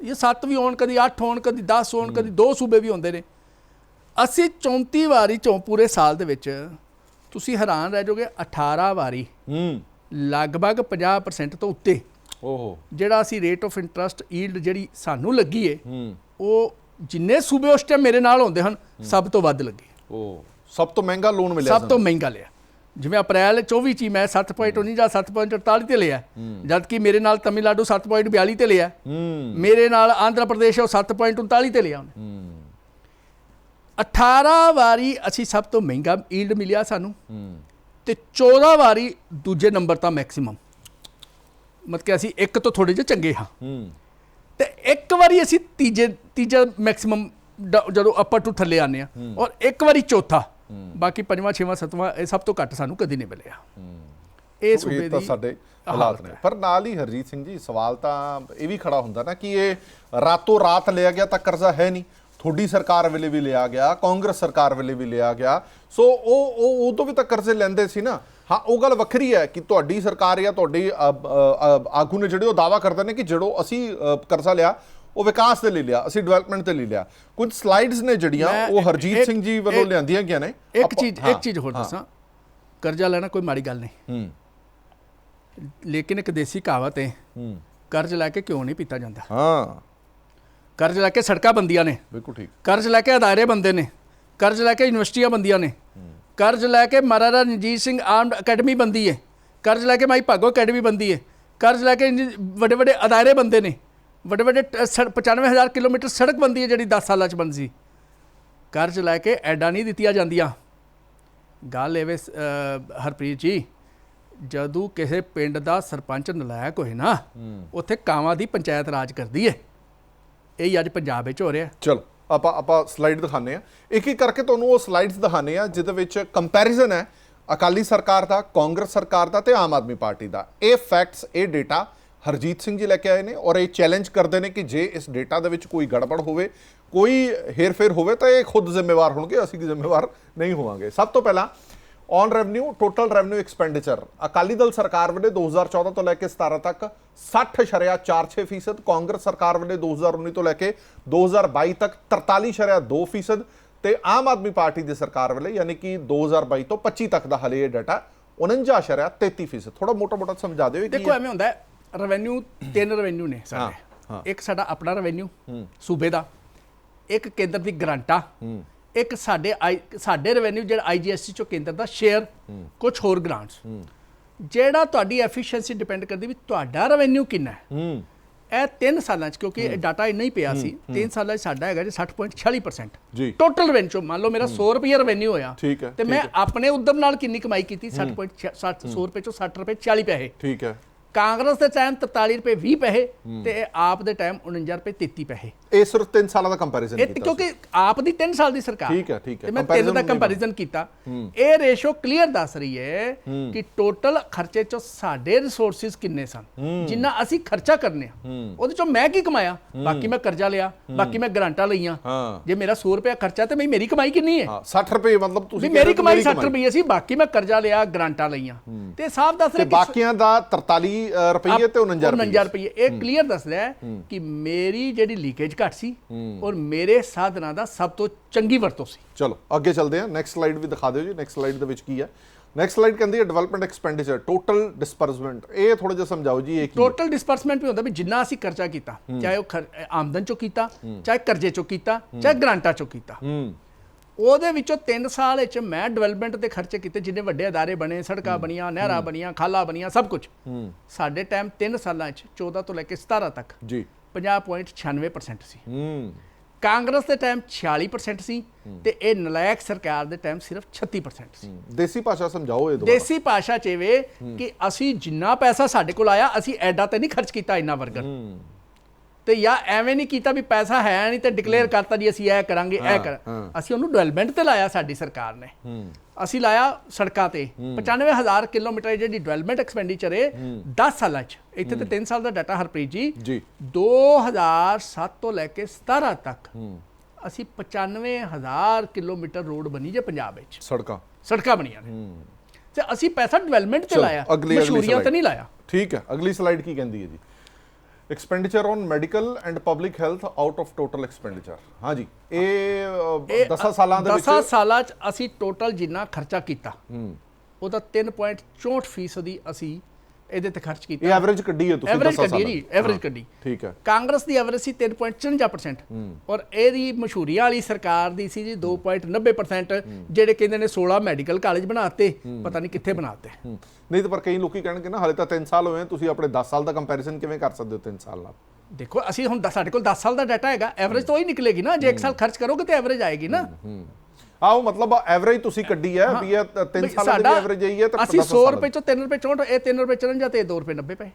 S2: ਇਹ 7 ਵੀ ਹੋਣ ਕਦੀ 8 ਹੋਣ ਕਦੀ 10 ਹੋਣ ਕਦੀ 2 ਸੂਬੇ ਵੀ ਹੁੰਦੇ ਨੇ। ਅਸੀਂ 34 ਵਾਰੀ ਚੋਂ ਪੂਰੇ ਸਾਲ ਦੇ ਵਿੱਚ ਤੁਸੀਂ ਹੈਰਾਨ ਰਹਿ ਜਾਓਗੇ 18 ਵਾਰੀ
S1: ਹੂੰ।
S2: ਲਗਭਗ 50% ਤੋਂ ਉੱਤੇ
S1: ਓਹੋ।
S2: ਜਿਹੜਾ ਅਸੀਂ ਰੇਟ ਆਫ ਇੰਟਰਸਟ ਈਲਡ ਜਿਹੜੀ ਸਾਨੂੰ ਲੱਗੀ ਏ
S1: ਹੂੰ।
S2: ਉਹ ਜਿੰਨੇ ਸੂਬੇ ਉਸ ਟਾਈਮ ਮੇਰੇ ਨਾਲ ਹੁੰਦੇ ਹਨ ਸਭ ਤੋਂ ਵੱਧ ਲੱਗੀ
S1: ਉਹ ਸਭ ਤੋਂ ਮਹਿੰਗਾ ਲੋਨ ਮਿਲਿਆ
S2: ਸਭ ਤੋਂ ਮਹਿੰਗਾ ਲਿਆ। ਜਿਵੇਂ ਅਪ੍ਰੈਲ 24 ਚ ਮੈਂ 7.19 ਜਾਂ 7.48 ਤੇ ਲਿਆ। ਜਦ ਕਿ ਮੇਰੇ ਨਾਲ ਤਮਿਲਨਾਡੂ 7.42 ਤੇ ਲਿਆ। ਮੇਰੇ ਨਾਲ ਆਂਧਰਾ ਪ੍ਰਦੇਸ਼ ਉਹ 7.39 ਤੇ ਲਿਆ ਉਹਨੇ।
S1: ਹੂੰ।
S2: 18 ਵਾਰੀ ਅਸੀਂ ਸਭ ਤੋਂ ਮਹਿੰਗਾ ਈਲਡ ਮਿਲਿਆ ਸਾਨੂੰ। ਤੇ 14 ਵਾਰੀ ਦੂਜੇ ਨੰਬਰ ਤਾਂ ਮੈਕਸਿਮਮ ਮਤਲਬ ਕਿ ਅਸੀਂ ਇੱਕ ਤੋਂ ਥੋੜੇ ਜਿਹਾ ਚੰਗੇ ਹਾਂ।
S1: ਹੂੰ।
S2: ਤੇ ਇੱਕ ਵਾਰੀ ਅਸੀਂ ਤੀਜੇ ਤੀਜਾ ਮੈਕਸਿਮਮ ਜਦੋਂ ਅਪਰ ਟੂ ਥੱਲੇ ਆਨੇ ਆ ਔਰ ਇੱਕ ਵਾਰੀ ਚੌਥਾ। ਬਾਕੀ ਪੰਜਵਾਂ ਛੇਵਾਂ ਸੱਤਵਾਂ ਇਹ ਸਭ ਤੋਂ ਘੱਟ ਸਾਨੂੰ ਕਦੀ ਨਹੀਂ ਮਿਲਿਆ। ਇਹ ਸੂਬੇ ਦੀ
S1: ਸਾਡੇ ਹਾਲਾਤ ਨੇ। ਪਰ ਨਾਲ ਹੀ ਹਰਜੀਤ ਸਿੰਘ ਜੀ ਸਵਾਲ ਤਾਂ ਇਹ ਵੀ ਖੜਾ ਹੁੰਦਾ ਨਾ ਕਿ ਇਹ ਰਾਤੋਂ ਰਾਤ ਲਿਆ ਗਿਆ ਤਾਂ ਕਰਜ਼ਾ ਹੈ ਨਹੀਂ। ਤੁਹਾਡੀ ਸਰਕਾਰ ਵੇਲੇ ਵੀ ਲਿਆ ਗਿਆ ਕਾਂਗਰਸ ਸਰਕਾਰ ਵੇਲੇ ਵੀ ਲਿਆ ਗਿਆ। ਸੋ ਉਹ ਉਹ ਉਦੋਂ ਵੀ ਤਾਂ ਕਰਜ਼ੇ ਲੈਂਦੇ ਸੀ ਨਾ। ਹਾਂ ਉਹ ਗੱਲ ਵੱਖਰੀ ਹੈ ਕਿ ਤੁਹਾਡੀ ਸਰਕਾਰ ਜਾਂ ਤੁਹਾਡੀ ਆਗੂ ਨੇ ਜਿਹੜੇ ਉਹ ਦਾਵਾ ਕਰਦੇ ਨੇ ਕਿ ਜਿਹੜੋ ਅਸੀਂ ਕਰਜ਼ਾ ਲਿਆ ਉਹ ਵਿਕਾਸ ਦੇ ਲਈ ਲਿਆ ਅਸੀਂ ਡਿਵੈਲਪਮੈਂਟ ਦੇ ਲਈ ਲਿਆ। ਕੁਝ ਸਲਾਈਡਸ ਨੇ ਜਿਹੜੀਆਂ
S2: ਮੈਂ
S1: ਉਹ ਹਰਜੀਤ ਸਿੰਘ ਜੀ ਵੱਲੋਂ ਲਿਆਂਦੀਆਂ ਗਈਆਂ ਨੇ।
S2: ਇੱਕ ਚੀਜ਼ ਇੱਕ ਚੀਜ਼ ਹੋਰ ਦੱਸਾਂ। ਕਰਜ਼ਾ ਲੈਣਾ ਕੋਈ ਮਾੜੀ ਗੱਲ ਨਹੀਂ।
S1: ਹੂੰ।
S2: ਲੇਕਿਨ ਇੱਕ ਦੇਸੀ ਕਹਾਵਤ ਹੈ
S1: ਹੂੰ।
S2: ਕਰਜ਼ ਲੈ ਕੇ ਕਿਉਂ ਨਹੀਂ ਪੀਤਾ ਜਾਂਦਾ?
S1: ਹਾਂ।
S2: ਕਰਜ਼ ਲੈ ਕੇ ਸੜਕਾਂ ਬੰਦੀਆਂ ਨੇ।
S1: ਬਿਲਕੁਲ ਠੀਕ।
S2: ਕਰਜ਼ ਲੈ ਕੇ ਅਦਾਰੇ ਬੰਦੇ ਨੇ। ਕਰਜ਼ ਲੈ ਕੇ ਯੂਨੀਵਰਸਿਟੀਆਂ ਬੰਦੀਆਂ ਨੇ। ਕਰਜ਼ ਲੈ ਕੇ ਮਹਾਰਾਜਾ ਰਣਜੀਤ ਸਿੰਘ ਆਰਮਡ ਅਕੈਡਮੀ ਬੰਦੀ ਹੈ। ਕਰਜ਼ ਲੈ ਕੇ ਮਾਈ ਭਾਗੋ ਅਕੈਡਮੀ ਬੰਦੀ ਹੈ। ਕਰਜ਼ ਲੈ ਕੇ ਵੱਡੇ ਵੱਡੇ ਅਦਾਰੇ ਬੰਦੇ ਨੇ। ਵੱਡੇ ਵੱਡੇ ਟ- ਸੜ- 95000 ਕਿਲੋਮੀਟਰ ਸੜਕ ਬੰਦੀ ਹੈ ਜਿਹੜੀ 10 ਸਾਲਾਂ ਚ ਬਣ ਸੀ ਕਰਜ਼ ਲੈ ਕੇ ਐਡਾ ਨਹੀਂ ਦਿੱਤੀਆਂ ਜਾਂਦੀਆਂ। ਗੱਲ ਅਹ ਹਰਪ੍ਰੀਤ ਜੀ ਜਦੋਂ ਕਿਸੇ ਪਿੰਡ ਦਾ ਸਰਪੰਚ ਨਲਾਇਕ ਹੋਏ ਨਾ ਉੱਥੇ ਕਾਵਾਂ ਦੀ ਪੰਚਾਇਤ ਰਾਜ ਕਰਦੀ ਹੈ ਇਹ ਹੀ ਅੱਜ ਪੰਜਾਬ ਵਿੱਚ ਹੋ ਰਿਹਾ।
S1: ਚਲੋ ਆਪਾਂ ਆਪਾਂ ਸਲਾਈਡ ਦਿਖਾਣੇ ਆ ਇੱਕ ਇੱਕ ਕਰਕੇ ਤੁਹਾਨੂੰ ਉਹ ਸਲਾਈਡਸ ਦਿਖਾਣੇ ਆ ਜਿਹਦੇ ਵਿੱਚ ਕੰਪੈਰੀਜ਼ਨ ਹੈ ਅਕਾਲੀ ਸਰਕਾਰ ਦਾ ਕਾਂਗਰਸ ਸਰਕਾਰ ਦਾ ਤੇ ਆਮ ਆਦਮੀ ਪਾਰਟੀ ਦਾ। ਇਹ ਫੈਕਟਸ ਇਹ ਡੇਟਾ ਹਰਜੀਤ ਸਿੰਘ ਜੀ ਲੈ ਕੇ ਆਏ ਨੇ ਔਰ ਇਹ ਚੈਲੰਜ ਕਰਦੇ ਨੇ ਕਿ ਜੇ ਇਸ ਡੇਟਾ ਦੇ ਵਿੱਚ ਕੋਈ ਗੜਬੜ ਹੋਵੇ ਕੋਈ ਹੇਰਫੇਰ ਹੋਵੇ ਤਾਂ ਇਹ ਖੁਦ ਜ਼ਿੰਮੇਵਾਰ ਹੋਣਗੇ ਅਸੀਂ ਜ਼ਿੰਮੇਵਾਰ ਨਹੀਂ ਹੋਵਾਂਗੇ। ਸਭ ਤੋਂ ਪਹਿਲਾਂ on revenue total revenue expenditure Akali Dal ਸਰਕਾਰ ਵੇਲੇ 2014 ਤੋਂ ਲੈ ਕੇ 17 ਤੱਕ 60.46% ਫੀਸਦ ਕਾਂਗਰਸ ਸਰਕਾਰ ਵੇਲੇ 2019 ਤੋਂ ਲੈ ਕੇ 2022 ਤੱਕ 43.2% ਫੀਸਦ ਤੇ ਆਮ ਆਦਮੀ ਪਾਰਟੀ ਦੀ ਸਰਕਾਰ ਵੇਲੇ ਯਾਨੀ ਕਿ 2022 ਤੋਂ 25 ਤੱਕ ਦਾ ਹਲੇ ਇਹ ਡਾਟਾ 49.33% ਫੀਸਦ। ਥੋੜਾ ਮੋਟਾ ਮੋਟਾ ਸਮਝਾ ਦਿਓ
S2: ਦੇਖੋ ਐਵੇਂ ਹੁੰਦਾ ਹੈ ਰੈਵਨਿਊ ਤਿੰਨ ਰੈਵਨਿਊ ਨੇ। ਸਾਡੇ। ਇੱਕ ਸਾਡਾ ਆਪਣਾ ਰੈਵਨਿਊ ਸੂਬੇ ਦਾ। ਇੱਕ ਕੇਂਦਰ ਦੀ ਗ੍ਰਾਂਟਾਂ। ਇੱਕ ਸਾਡੇ ਸਾਡੇ ਰੈਵਨਿਊ ਜਿਹੜਾ ਆਈਜੀਐਸਟੀ ਚੋਂ ਕੇਂਦਰ ਦਾ ਸ਼ੇਅਰ ਕੁਝ ਹੋਰ ਗ੍ਰਾਂਟਸ ਜਿਹੜਾ ਤੁਹਾਡੀ ਐਫੀਸ਼ੀਐਂਸੀ ਡਿਪੈਂਡ ਕਰਦੀ ਵੀ ਤੁਹਾਡਾ ਰੈਵਨਿਊ ਕਿੰਨਾ ਹੈ।
S1: ਹੂੰ।
S2: ਇਹ 3 ਸਾਲਾਂ ਚ ਕਿਉਂਕਿ ਇਹ ਡਾਟਾ ਇੰਨਾ ਹੀ ਪਿਆ ਸੀ 3 ਸਾਲਾਂ ਚ ਸਾਡਾ ਹੈਗਾ ਜੀ 60.46%
S1: ਜੀ।
S2: ਟੋਟਲ ਰੈਵਨਿਊ ਮੰਨ ਲਓ ਮੇਰਾ 100 ਰੁਪਏ ਰੈਵਨਿਊ ਹੋਇਆ ਤੇ ਮੈਂ। ਆਪਣੇ ਉਦਮ ਨਾਲ ਕਿੰਨੀ ਕਮਾਈ ਕੀਤੀ? 60.60 100 ਰੁਪਏ ਚੋਂ 60 ਰੁਪਏ 40 ਪੈਸੇ।
S1: ਠੀਕ ਹੈ।
S2: ਕਾਂਗਰਸ ਦੇ ਟਾਈਮ 43 ਰੁਪਏ 20 ਪੈਸੇ ਤੇ ਆਪ ਦੇ ਟਾਈਮ 49 ਰੁਪਏ 33 ਪੈਸੇ।
S1: ਇਹ ਸਿਰਫ 3 ਸਾਲਾਂ ਦਾ ਕੰਪੈਰੀਜ਼ਨ ਕੀਤਾ
S2: ਕਿਉਂਕਿ ਆਪ ਦੀ 3 ਸਾਲ ਦੀ ਸਰਕਾਰ।
S1: ਠੀਕ ਹੈ, ਠੀਕ ਹੈ।
S2: ਮੈਂ
S1: Comparison
S2: ਤਿੰਨ ਦਾ
S1: ਨਹੀਂ
S2: ਕੰਪੈਰੀਜ਼ਨ ਕੀਤਾ। ਇਹ ਰੇਸ਼ੋ ਕਲੀਅਰ ਦੱਸ ਰਹੀ ਹੈ ਕਿ ਟੋਟਲ ਖਰਚੇ ਚੋਂ ਸਾਡੇ ਰਿਸੋਰਸਿਸ ਕਿੰਨੇ ਸਨ? ਜਿੰਨਾ ਅਸੀਂ ਖਰਚਾ ਕਰਨੇ ਆ। ਉਹਦੇ ਚੋਂ ਮੈਂ ਕੀ ਕਮਾਇਆ? ਬਾਕੀ ਮੈਂ ਕਰਜ਼ਾ ਲਿਆ ਬਾਕੀ ਮੈਂ ਗਰਾਂਟਾਂ ਲਈਆਂ। ਜੇ ਮੇਰਾ 100 ਰੁਪਏ ਖਰਚਾ ਤੇ ਮੇਰੀ ਕਮਾਈ ਕਿੰਨੀ ਹੈ?
S1: ਹਾਂ 60 ਰੁਪਏ ਮਤਲਬ ਤੁਸੀਂ
S2: ਮੇਰੀ ਕਮਾਈ 60 ਰੁਪਏ ਸੀ ਬਾਕੀ ਮੈਂ ਕਰਜ਼ਾ ਲਿਆ ਗਰਾਂਟਾਂ ਲਈਆਂ। ਤੇ ਸਾਫ਼ ਦੱਸ ਰਿਹਾ ਕਿ
S1: ਬਾਕੀਆਂ ਦਾ 43 ਰੁਪਏ ਤੇ 49 ਰੁਪਏ
S2: 49 ਰੁਪਏ ਇਹ ਕਲੀਅਰ ਦੱਸਦਾ ਹੈ ਕਿ ਮੇਰੀ ਜਿਹੜੀ ਲੀਕੇਜ ਘੱਟ ਸੀ ਔਰ ਮੇਰੇ ਸਾਧਨਾਂ ਦਾ ਸਭ ਤੋਂ ਚੰਗੀ ਵਰਤੋਂ ਸੀ।
S1: ਚਲੋ ਅੱਗੇ ਚੱਲਦੇ ਹਾਂ। ਨੈਕਸਟ ਸਲਾਈਡ ਵੀ ਦਿਖਾ ਦਿਓ ਜੀ। ਨੈਕਸਟ ਸਲਾਈਡ ਦੇ ਵਿੱਚ ਕੀ ਹੈ? ਨੈਕਸਟ ਸਲਾਈਡ ਕਹਿੰਦੀ ਹੈ ਡਿਵੈਲਪਮੈਂਟ ਐਕਸਪੈਂਡੀਚਰ ਟੋਟਲ ਡਿਸਪਰਸਮੈਂਟ ਇਹ ਥੋੜਾ ਜਿਹਾ ਸਮਝਾਓ ਜੀ ਇਹ ਕੀ?
S2: ਟੋਟਲ ਡਿਸਪਰਸਮੈਂਟ ਵੀ ਹੁੰਦਾ ਵੀ ਜਿੰਨਾ ਅਸੀਂ ਖਰਚਾ ਕੀਤਾ ਚਾਹੇ ਉਹ ਆਮਦਨ ਚੋਂ ਕੀਤਾ ਚਾਹੇ ਕਰਜ਼ੇ ਚੋਂ ਕੀਤਾ ਚਾਹੇ ਗ੍ਰਾਂਟਾਂ ਚੋਂ ਕੀਤਾ। ਉਹਦੇ ਵਿੱਚੋਂ 3 ਸਾਲ ਵਿੱਚ ਮੈਂ ਡਿਵੈਲਪਮੈਂਟ ਦੇ ਖਰਚੇ ਕੀਤੇ ਜਿੰਨੇ ਵੱਡੇ ਅਦਾਰੇ ਬਣੇ ਸੜਕਾਂ ਬਣੀਆਂ ਨਹਿਰਾਂ ਬਣੀਆਂ ਖਾਲਾਂ ਬਣੀਆਂ ਸਭ ਕੁਝ ਸਾਡੇ ਟਾਈਮ 3 ਸਾਲਾਂ ਵਿੱਚ 14 ਤੋਂ ਲੈ ਕੇ 17 ਤੱਕ
S1: ਜੀ।
S2: 50.96% ਸੀ।
S1: ਹੂੰ।
S2: ਕਾਂਗਰਸ ਦੇ ਟਾਈਮ 46% ਸੀ ਤੇ ਇਹ ਨਲਾਇਕ ਸਰਕਾਰ ਦੇ ਟਾਈਮ ਸਿਰਫ 36% ਸੀ।
S1: ਦੇਸੀ ਭਾਸ਼ਾ ਸਮਝਾਓ ਇਹ ਦੁਬਾਰਾ।
S2: ਦੇਸੀ ਭਾਸ਼ਾ ਚ ਕਿ ਅਸੀਂ ਜਿੰਨਾ ਪੈਸਾ ਸਾਡੇ ਕੋਲ ਆਇਆ ਅਸੀਂ ਐਡਾ ਤੇ ਨਹੀਂ ਖਰਚ ਕੀਤਾ ਇੰਨਾ ਵਰਗਰ। ਤੇ ਜਾਂ ਐਵੇਂ ਨਹੀਂ ਕੀਤਾ ਵੀ ਪੈਸਾ ਹੈ ਨਹੀਂ ਤੇ ਡਿਕਲੇਅਰ ਕਰਤਾ ਜੀ ਅਸੀਂ ਇਹ ਕਰਾਂਗੇ ਇਹ ਕਰ। ਅਸੀਂ ਉਹਨੂੰ ਡਿਵੈਲਪਮੈਂਟ ਤੇ ਲਾਇਆ ਸਾਡੀ ਸਰਕਾਰ ਨੇ। ਅਸੀਂ ਲਾਇਆ ਸੜਕਾਂ ਤੇ। 95000 ਕਿਲੋਮੀਟਰ ਜਿਹੜੀ ਡਿਵੈਲਪਮੈਂਟ ਐਕਸਪੈਂਡੀਚਰ ਹੈ। 10 ਸਾਲਾਂ ਚ। ਇੱਥੇ ਤੇ 3 ਸਾਲ ਦਾ ਡਾਟਾ ਹਰਪ੍ਰੀਤ ਜੀ।
S1: ਜੀ।
S2: 2007 ਤੋਂ ਲੈ ਕੇ 17 ਤੱਕ। ਅਸੀਂ 95000 ਕਿਲੋਮੀਟਰ ਰੋਡ ਬਣੀ ਜੇ ਪੰਜਾਬ ਵਿੱਚ।
S1: ਸੜਕਾਂ।
S2: ਸੜਕਾਂ ਬਣੀਆਂ ਨੇ। ਤੇ ਅਸੀਂ ਪੈਸਾ ਡਿਵੈਲਪਮੈਂਟ ਤੇ ਲਾਇਆ। ਮਸ਼ਹੂਰੀਆਂ ਤੇ। ਨਹੀਂ ਲਾਇਆ।
S1: ਠੀਕ ਹੈ ਅਗਲੀ ਸਲਾਈਡ ਕੀ ਕਹਿੰਦੀ ਹੈ ਜੀ? Expenditure on medical and public health out of total expenditure ਹਾਂਜੀ ਇਹ 10 ਸਾਲਾਂ ਦੇ ਵਿੱਚ
S2: 10 ਸਾਲਾਂ ਚ ਅਸੀਂ ਟੋਟਲ ਜਿੰਨਾ ਖਰਚਾ ਕੀਤਾ ਉਹਦਾ 3.64 ਫੀਸਦੀ ਅਸੀਂ ਇਹਦੇ ਤੇ ਖਰਚ
S1: ਇਹ
S2: ਕੀਤਾ
S1: ਐਵਰੇਜ ਕੱਢੀ ਹੈ ਤੁਸੀਂ
S2: ਐਵਰੇਜ
S1: 10
S2: ਕੱਢੀ
S1: ਸਾਲਾਂ।
S2: ਐਵਰੇਜ ਕੱਢੀ।
S1: ਠੀਕ ਹੈ।
S2: ਕਾਂਗਰਸ ਦੀ ਐਵਰੇਜ ਸੀ 3.54% ਔਰ ਇਹਦੀ ਮਸ਼ਹੂਰੀਆਂ ਵਾਲੀ ਸਰਕਾਰ ਦੀ ਸੀ ਜੀ 2.90% ਜਿਹੜੇ ਕਹਿੰਦੇ ਨੇ 16 ਮੈਡੀਕਲ ਕਾਲਜ ਬਣਾਤੇ ਪਤਾ ਨਹੀਂ ਕਿੱਥੇ ਬਣਾਤੇ।
S1: ਨਹੀਂ ਤਾਂ ਪਰ ਕਈ ਲੋਕੀ ਕਹਿਣਗੇ ਨਾ ਹਲੇ ਤਾਂ 3 ਸਾਲ ਹੋਏ ਆ, ਤੁਸੀਂ ਆਪਣੇ 10 ਸਾਲ ਦਾ ਕੰਪੈਰੀਜ਼ਨ ਕਿਵੇਂ ਕਰ ਸਕਦੇ ਹੋ 3 ਸਾਲ ਨਾਲ?
S2: ਦੇਖੋ ਅਸੀਂ ਹੁਣ ਸਾਡੇ ਕੋਲ 10 ਸਾਲ ਦਾ ਡਾਟਾ ਹੈਗਾ ਐਵਰੇਜ ਤਾਂ ਹੀ ਨਿਕਲੇਗੀ ਨਾ ਜੇ ਇੱਕ ਸਾਲ ਖਰਚ ਕਰੋਗੇ ਤੇ ਐਵਰੇਜ ਆਏਗੀ ਨਾ।
S1: ਆਓ ਮਤਲਬ ਐਵਰੇਜ ਤੁਸੀਂ ਕੱਢੀ ਹੈ। ਵੀ ਇਹ 3
S2: ਬਈ
S1: ਸਾਲਾਂ ਦੀ ਐਵਰੇਜ ਆਈ ਹੈ ਤਾਂ
S2: ਅਸੀਂ
S1: 10
S2: 100
S1: ਸਾਲਾਂ
S2: ਰੁਪਏ ਚੋਂ 3 ਰੁਪਏ 64 ਇਹ 3 ਰੁਪਏ ਚੜਨ ਜਾਂ ਤੇ 2 ਰੁਪਏ 90 ਪਏ।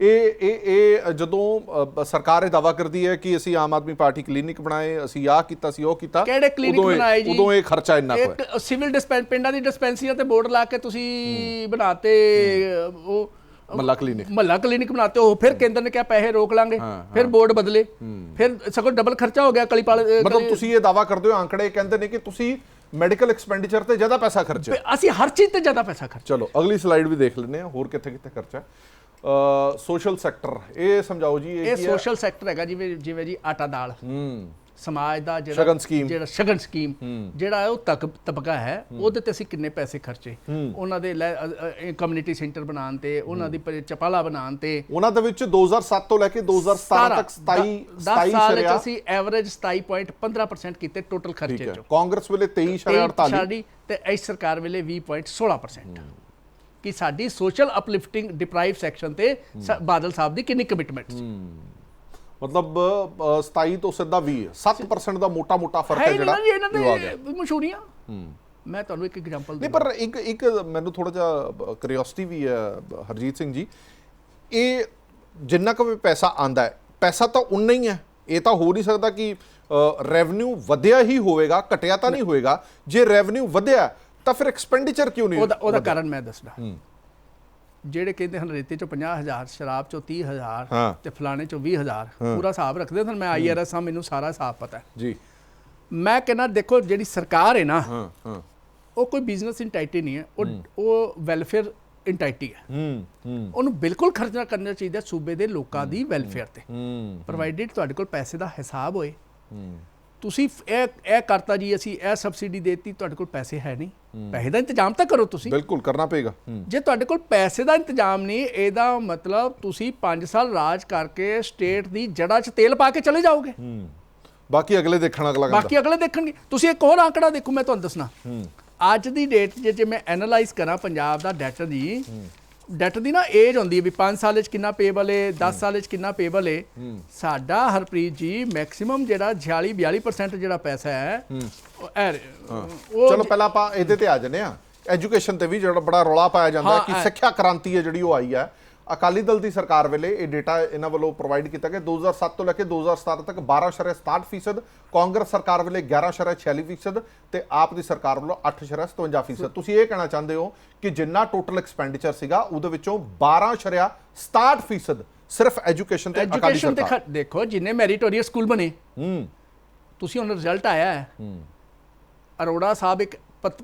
S1: ਇਹ ਇਹ ਇਹ ਜਦੋਂ ਸਰਕਾਰ ਇਹ ਦਾਵਾ ਕਰਦੀ ਹੈ ਕਿ ਅਸੀਂ ਆਮ ਆਦਮੀ ਪਾਰਟੀ ਕਲੀਨਿਕ ਬਣਾਏ ਅਸੀਂ ਆਹ ਕੀਤਾ ਸੀ ਉਹ ਕੀਤਾ
S2: ਕਿਹੜੇ
S1: ਇਹ-
S2: ਬਣਾਏ ਜੀ?
S1: ਉਦੋਂ ਇਹ ਖਰਚਾ ਇੰਨਾ ਕੁ ਹੈ।
S2: ਇੱਕ ਸਿਵਲ ਡਿਸਪੈਂ ਪਿੰਡਾਂ ਦੀ ਡਿਸਪੈਂਸਰੀਆਂ ਤੇ ਬੋਰਡ ਲਾ ਕੇ ਤੁਸੀਂ ਬਣਾਤੇ ਉਹ
S1: ਮੱਲਾ ਕਲੀਨਿਕ।
S2: ਮਹੱਲਾ ਕਲੀਨਿਕ ਬਣਾਤੇ ਹੋ ਫਿਰ ਕੇਂਦਰ ਨੇ ਕਿਹਾ ਪੈਸੇ ਰੋਕ ਲਾਂਗੇ ਫਿਰ ਬੋਰਡ ਬਦਲੇ ਫਿਰ ਸਗੋਂ ਡਬਲ ਖਰਚਾ ਹੋ ਗਿਆ ਕਲੀਪਾਲ
S1: ਮਤਲਬ ਤੁਸੀਂ ਇਹ ਦਾਵਾ ਕਰਦੇ ਹੋ ਆંકੜੇ ਕਹਿੰਦੇ ਨੇ ਕਿ ਤੁਸੀਂ ਮੈਡੀਕਲ ਐਕਸਪੈਂਡੀਚਰ ਤੇ ਜ਼ਿਆਦਾ ਪੈਸਾ ਖਰਚਿਆ
S2: ਅਸੀਂ ਹਰ ਚੀਜ਼ ਤੇ ਜ਼ਿਆਦਾ ਪੈਸਾ ਖਰਚ।
S1: ਚਲੋ ਅਗਲੀ ਸਲਾਈਡ ਵੀ ਦੇਖ ਲੈਂਦੇ ਆ ਹੋਰ ਕਿੱਥੇ ਕਿੱਥੇ ਖਰਚਾ ਸੋਸ਼ਲ ਸੈਕਟਰ ਇਹ ਸਮਝਾਓ ਜੀ
S2: ਇਹ ਸੋਸ਼ਲ ਸੈਕਟਰ ਹੈਗਾ ਜਿਵੇਂ ਜਿਵੇਂ ਜੀ ਆਟਾ ਦਾਲ।
S1: ਹੂੰ।
S2: ਸਮਾਜ ਦਾ ਜਿਹੜਾ। ਜਿਹੜਾ ਸ਼ਗਨ ਸਕੀਮ ਜਿਹੜਾ ਉਹ ਤਕ ਤਬਕਾ ਹੈ ਉਹਦੇ ਤੇ ਅਸੀਂ ਕਿੰਨੇ ਪੈਸੇ ਖਰਚੇ? ਉਹਨਾਂ ਦੇ ਕਮਿਊਨਿਟੀ ਸੈਂਟਰ ਬਣਾਉਣ ਤੇ ਉਹਨਾਂ ਦੀ ਚਪਾਲਾ ਬਣਾਉਣ ਤੇ।
S1: ਉਹਨਾਂ ਦੇ ਵਿੱਚ 2007 ਤੋਂ ਲੈ ਕੇ 2017 ਤੱਕ 27
S2: 10
S1: 27
S2: ਸਾਲ ਵਿੱਚ ਅਸੀਂ ਐਵਰੇਜ 27.15% ਕੀਤੇ ਟੋਟਲ ਖਰਚੇ ਚੋਂ।
S1: ਕਾਂਗਰਸ ਵੇਲੇ 23 ਸ਼ਰਿਆ 48
S2: ਸਾਡੀ ਤੇ ਇਸ ਸਰਕਾਰ ਵੇਲੇ 20.16% ਕਿ ਸਾਡੀ ਸੋਸ਼ਲ ਅਪਲਿਫਟਿੰਗ ਡਿਪਰਾਈਵ ਸੈਕਸ਼ਨ ਤੇ ਬਾਦਲ ਸਾਹਿਬ ਦੀ ਕਿੰਨੀ ਕਮਿਟਮੈਂਟ ਸੀ।
S1: ਮਤਲਬ ਅ, 27 ਤੋਂ ਸਿੱਧਾ 20 7% ਦਾ ਮੋਟਾ ਮੋਟਾ ਫ਼ਰਕ
S2: ਹੈ
S1: ਹੈ
S2: ਹੀ
S1: ਜਿਹੜਾ
S2: ਜੀ ਇਹਨਾਂ ਦੇ ਮਸ਼ਹੂਰੀਆਂ। ਮੈਂ ਤੁਹਾਨੂੰ ਇੱਕ ਐਗਜ਼ਾਮਪਲ
S1: ਨਹੀਂ ਪਰ ਇੱਕ ਇੱਕ ਮੈਨੂੰ ਥੋੜਾ ਜਿਹਾ ਕਰਿਓਸਿਟੀ ਵੀ ਹੈ ਹਰਜੀਤ ਸਿੰਘ ਜੀ। ਇਹ ਜਿੰਨਾ ਕੁ ਵੀ ਪੈਸਾ ਆਂਦਾ ਹੈ ਪੈਸਾ ਤਾਂ ਉਨਾ ਹੀ ਹੈ। ਇਹ ਤਾਂ ਹੋ ਨਹੀਂ ਸਕਦਾ ਕਿ ਰੈਵਨਿਊ ਵਧਿਆ ਹੀ ਹੋਵੇਗਾ ਘਟਿਆ ਤਾਂ ਨਹੀਂ ਹੋਵੇਗਾ। ਜੇ ਰੈਵਨਿਊ ਵਧਿਆ ਤਾਂ ਫਿਰ ਐਕਸਪੈਂਡੀਚਰ ਕਿਉਂ ਨਹੀਂ
S2: ਉਹਦਾ ਉਹਦਾ ਕਾਰਨ ਮੈਂ ਦੱਸਦਾ। ਜਿਹੜੇ ਕਹਿੰਦੇ ਹਨ ਰੇਤੇ ਚੋਂ 50000 ਸ਼ਰਾਬ ਚੋਂ 30000
S1: ਹਾਂ।
S2: ਤੇ ਫਲਾਣੇ ਚੋਂ 20000 ਪੂਰਾ ਹਿਸਾਬ ਰੱਖਦੇ ਸਨ। ਮੈਂ ਆਈਆਰਐਸ ਹਾਂ ਮੈਨੂੰ ਸਾਰਾ ਹਿਸਾਬ ਪਤਾ ਹੈ।
S1: ਜੀ।
S2: ਮੈਂ ਕਹਿੰਦਾ ਦੇਖੋ ਜਿਹੜੀ ਸਰਕਾਰ ਹੈ ਨਾ
S1: ਹਾਂ ਹਾਂ।
S2: ਉਹ ਕੋਈ ਬਿਜ਼ਨਸ ਇੰਟਾਈਟੀ ਨਹੀਂ ਹੈ। ਉਹ ਉਹ ਵੈਲਫੇਅਰ ਇੰਟਾਈਟੀ ਹੈ।
S1: ਹੂੰ ਹੂੰ।
S2: ਉਹਨੂੰ ਬਿਲਕੁਲ ਖਰਚਣਾ ਕਰਨਾ ਚਾਹੀਦਾ ਸੂਬੇ ਦੇ ਲੋਕਾਂ ਦੀ ਵੈਲਫੇਅਰ ਤੇ।
S1: ਹੂੰ
S2: ਪ੍ਰੋਵਾਈਡਡ ਤੁਹਾਡੇ ਕੋਲ ਪੈਸੇ ਦਾ ਹਿਸਾਬ ਹੋਏ।
S1: ਹੂੰ।
S2: ਤੁਸੀਂ ਇਹ ਇਹ ਕਰਤਾ ਜੀ ਅਸੀਂ ਇਹ ਸਬਸਿਡੀ ਦੇਤੀ ਤੁਹਾਡੇ ਕੋਲ ਪੈਸੇ ਹੈ ਨਹੀਂ। ਪੈਸੇ ਦਾ ਇੰਤਜ਼ਾਮ ਤਾਂ ਕਰੋ ਤੁਸੀਂ।
S1: ਬਿਲਕੁਲ ਕਰਨਾ ਪਏਗਾ।
S2: ਜੇ ਤੁਹਾਡੇ ਕੋਲ ਪੈਸੇ ਦਾ ਇੰਤਜ਼ਾਮ ਨਹੀਂ ਇਹਦਾ ਮਤਲਬ ਤੁਸੀਂ 5 ਸਾਲ ਰਾਜ ਕਰਕੇ ਸਟੇਟ ਦੀ ਜੜਾ 'ਚ ਤੇਲ ਪਾ ਕੇ ਚਲੇ ਜਾਓਗੇ।
S1: ਬਾਕੀ ਅਗਲੇ ਦੇਖਣ ਅਗਲਾ
S2: ਬਾਕੀ ਅਗਲੇ ਦੇਖਣਗੇ। ਤੁਸੀਂ ਇੱਕ ਹੋਰ ਆંકੜਾ ਦੇਖੋ ਮੈਂ ਤੁਹਾਨੂੰ ਦੱਸਣਾ। ਅੱਜ ਦੀ ਡੇਟ ਜੇ ਜੇ ਮੈਂ ਐਨਾਲਾਈਜ਼ ਕਰਾਂ ਪੰਜਾਬ ਦਾ ਡੈਟ ਦੀ ਡੈਟ ਦੀ ਨਾ ਏਜ ਹੁੰਦੀ ਹੈ ਵੀ 5 ਸਾਲ ਵਿੱਚ ਕਿੰਨਾ ਪੇਬਲ ਹੈ 10 ਸਾਲ ਵਿੱਚ ਕਿੰਨਾ ਪੇਬਲ ਹੈ। ਸਾਡਾ ਹਰਪ੍ਰੀਤ ਜੀ ਮੈਕਸਿਮਮ ਜਿਹੜਾ 46 42% ਜਿਹੜਾ ਪੈਸਾ ਹੈ ਉਹ
S1: ਚਲੋ ਪਹਿਲਾਂ ਆਪਾਂ ਇਹਦੇ ਤੇ ਆ ਜੰਨੇ ਆ ਐਜੂਕੇਸ਼ਨ ਤੇ ਵੀ ਜਿਹੜਾ ਬੜਾ ਰੌਲਾ ਪਾਇਆ ਜਾਂਦਾ ਕਿ ਸਿੱਖਿਆ ਕ੍ਰਾਂਤੀ ਹੈ ਜਿਹੜੀ ਉਹ ਆਈ ਹੈ। ਅਕਾਲੀ ਦਲ ਦੀ ਸਰਕਾਰ ਵੇਲੇ ਇਹ ਡੇਟਾ ਇਹਨਾਂ ਵੱਲੋਂ ਪ੍ਰੋਵਾਈਡ ਕੀਤਾ ਗਿਆ। 2007 ਤੋਂ ਲੈ ਕੇ 2017 ਤੱਕ 12.67% ਕਾਂਗਰਸ ਸਰਕਾਰ ਵੇਲੇ 11.46% ਤੇ ਆਪ ਦੀ ਸਰਕਾਰ ਵੱਲੋਂ 8.57% ਤੁਸੀਂ ਇਹ ਕਹਿਣਾ ਚਾਹੁੰਦੇ ਹੋ ਕਿ ਜਿੰਨਾ ਟੋਟਲ ਐਕਸਪੈਂਡੀਚਰ ਸੀਗਾ ਉਹਦੇ ਵਿੱਚੋਂ 12.67% ਸਿਰਫ ਐਜੂਕੇਸ਼ਨ ਤੇ ਅਕਾਲੀ ਸਰਕਾਰ।
S2: ਦੇਖੋ ਜਿੰਨੇ ਮੈਰੀਟੋਰੀਅਸ ਸਕੂਲ ਬਣੇ
S1: ਹੂੰ।
S2: ਤੁਸੀਂ ਹੁਣ ਰਿਜ਼ਲਟ ਆਇਆ ਹੈ। ਅਰੋੜਾ ਸਾਹਿਬ ਇੱਕ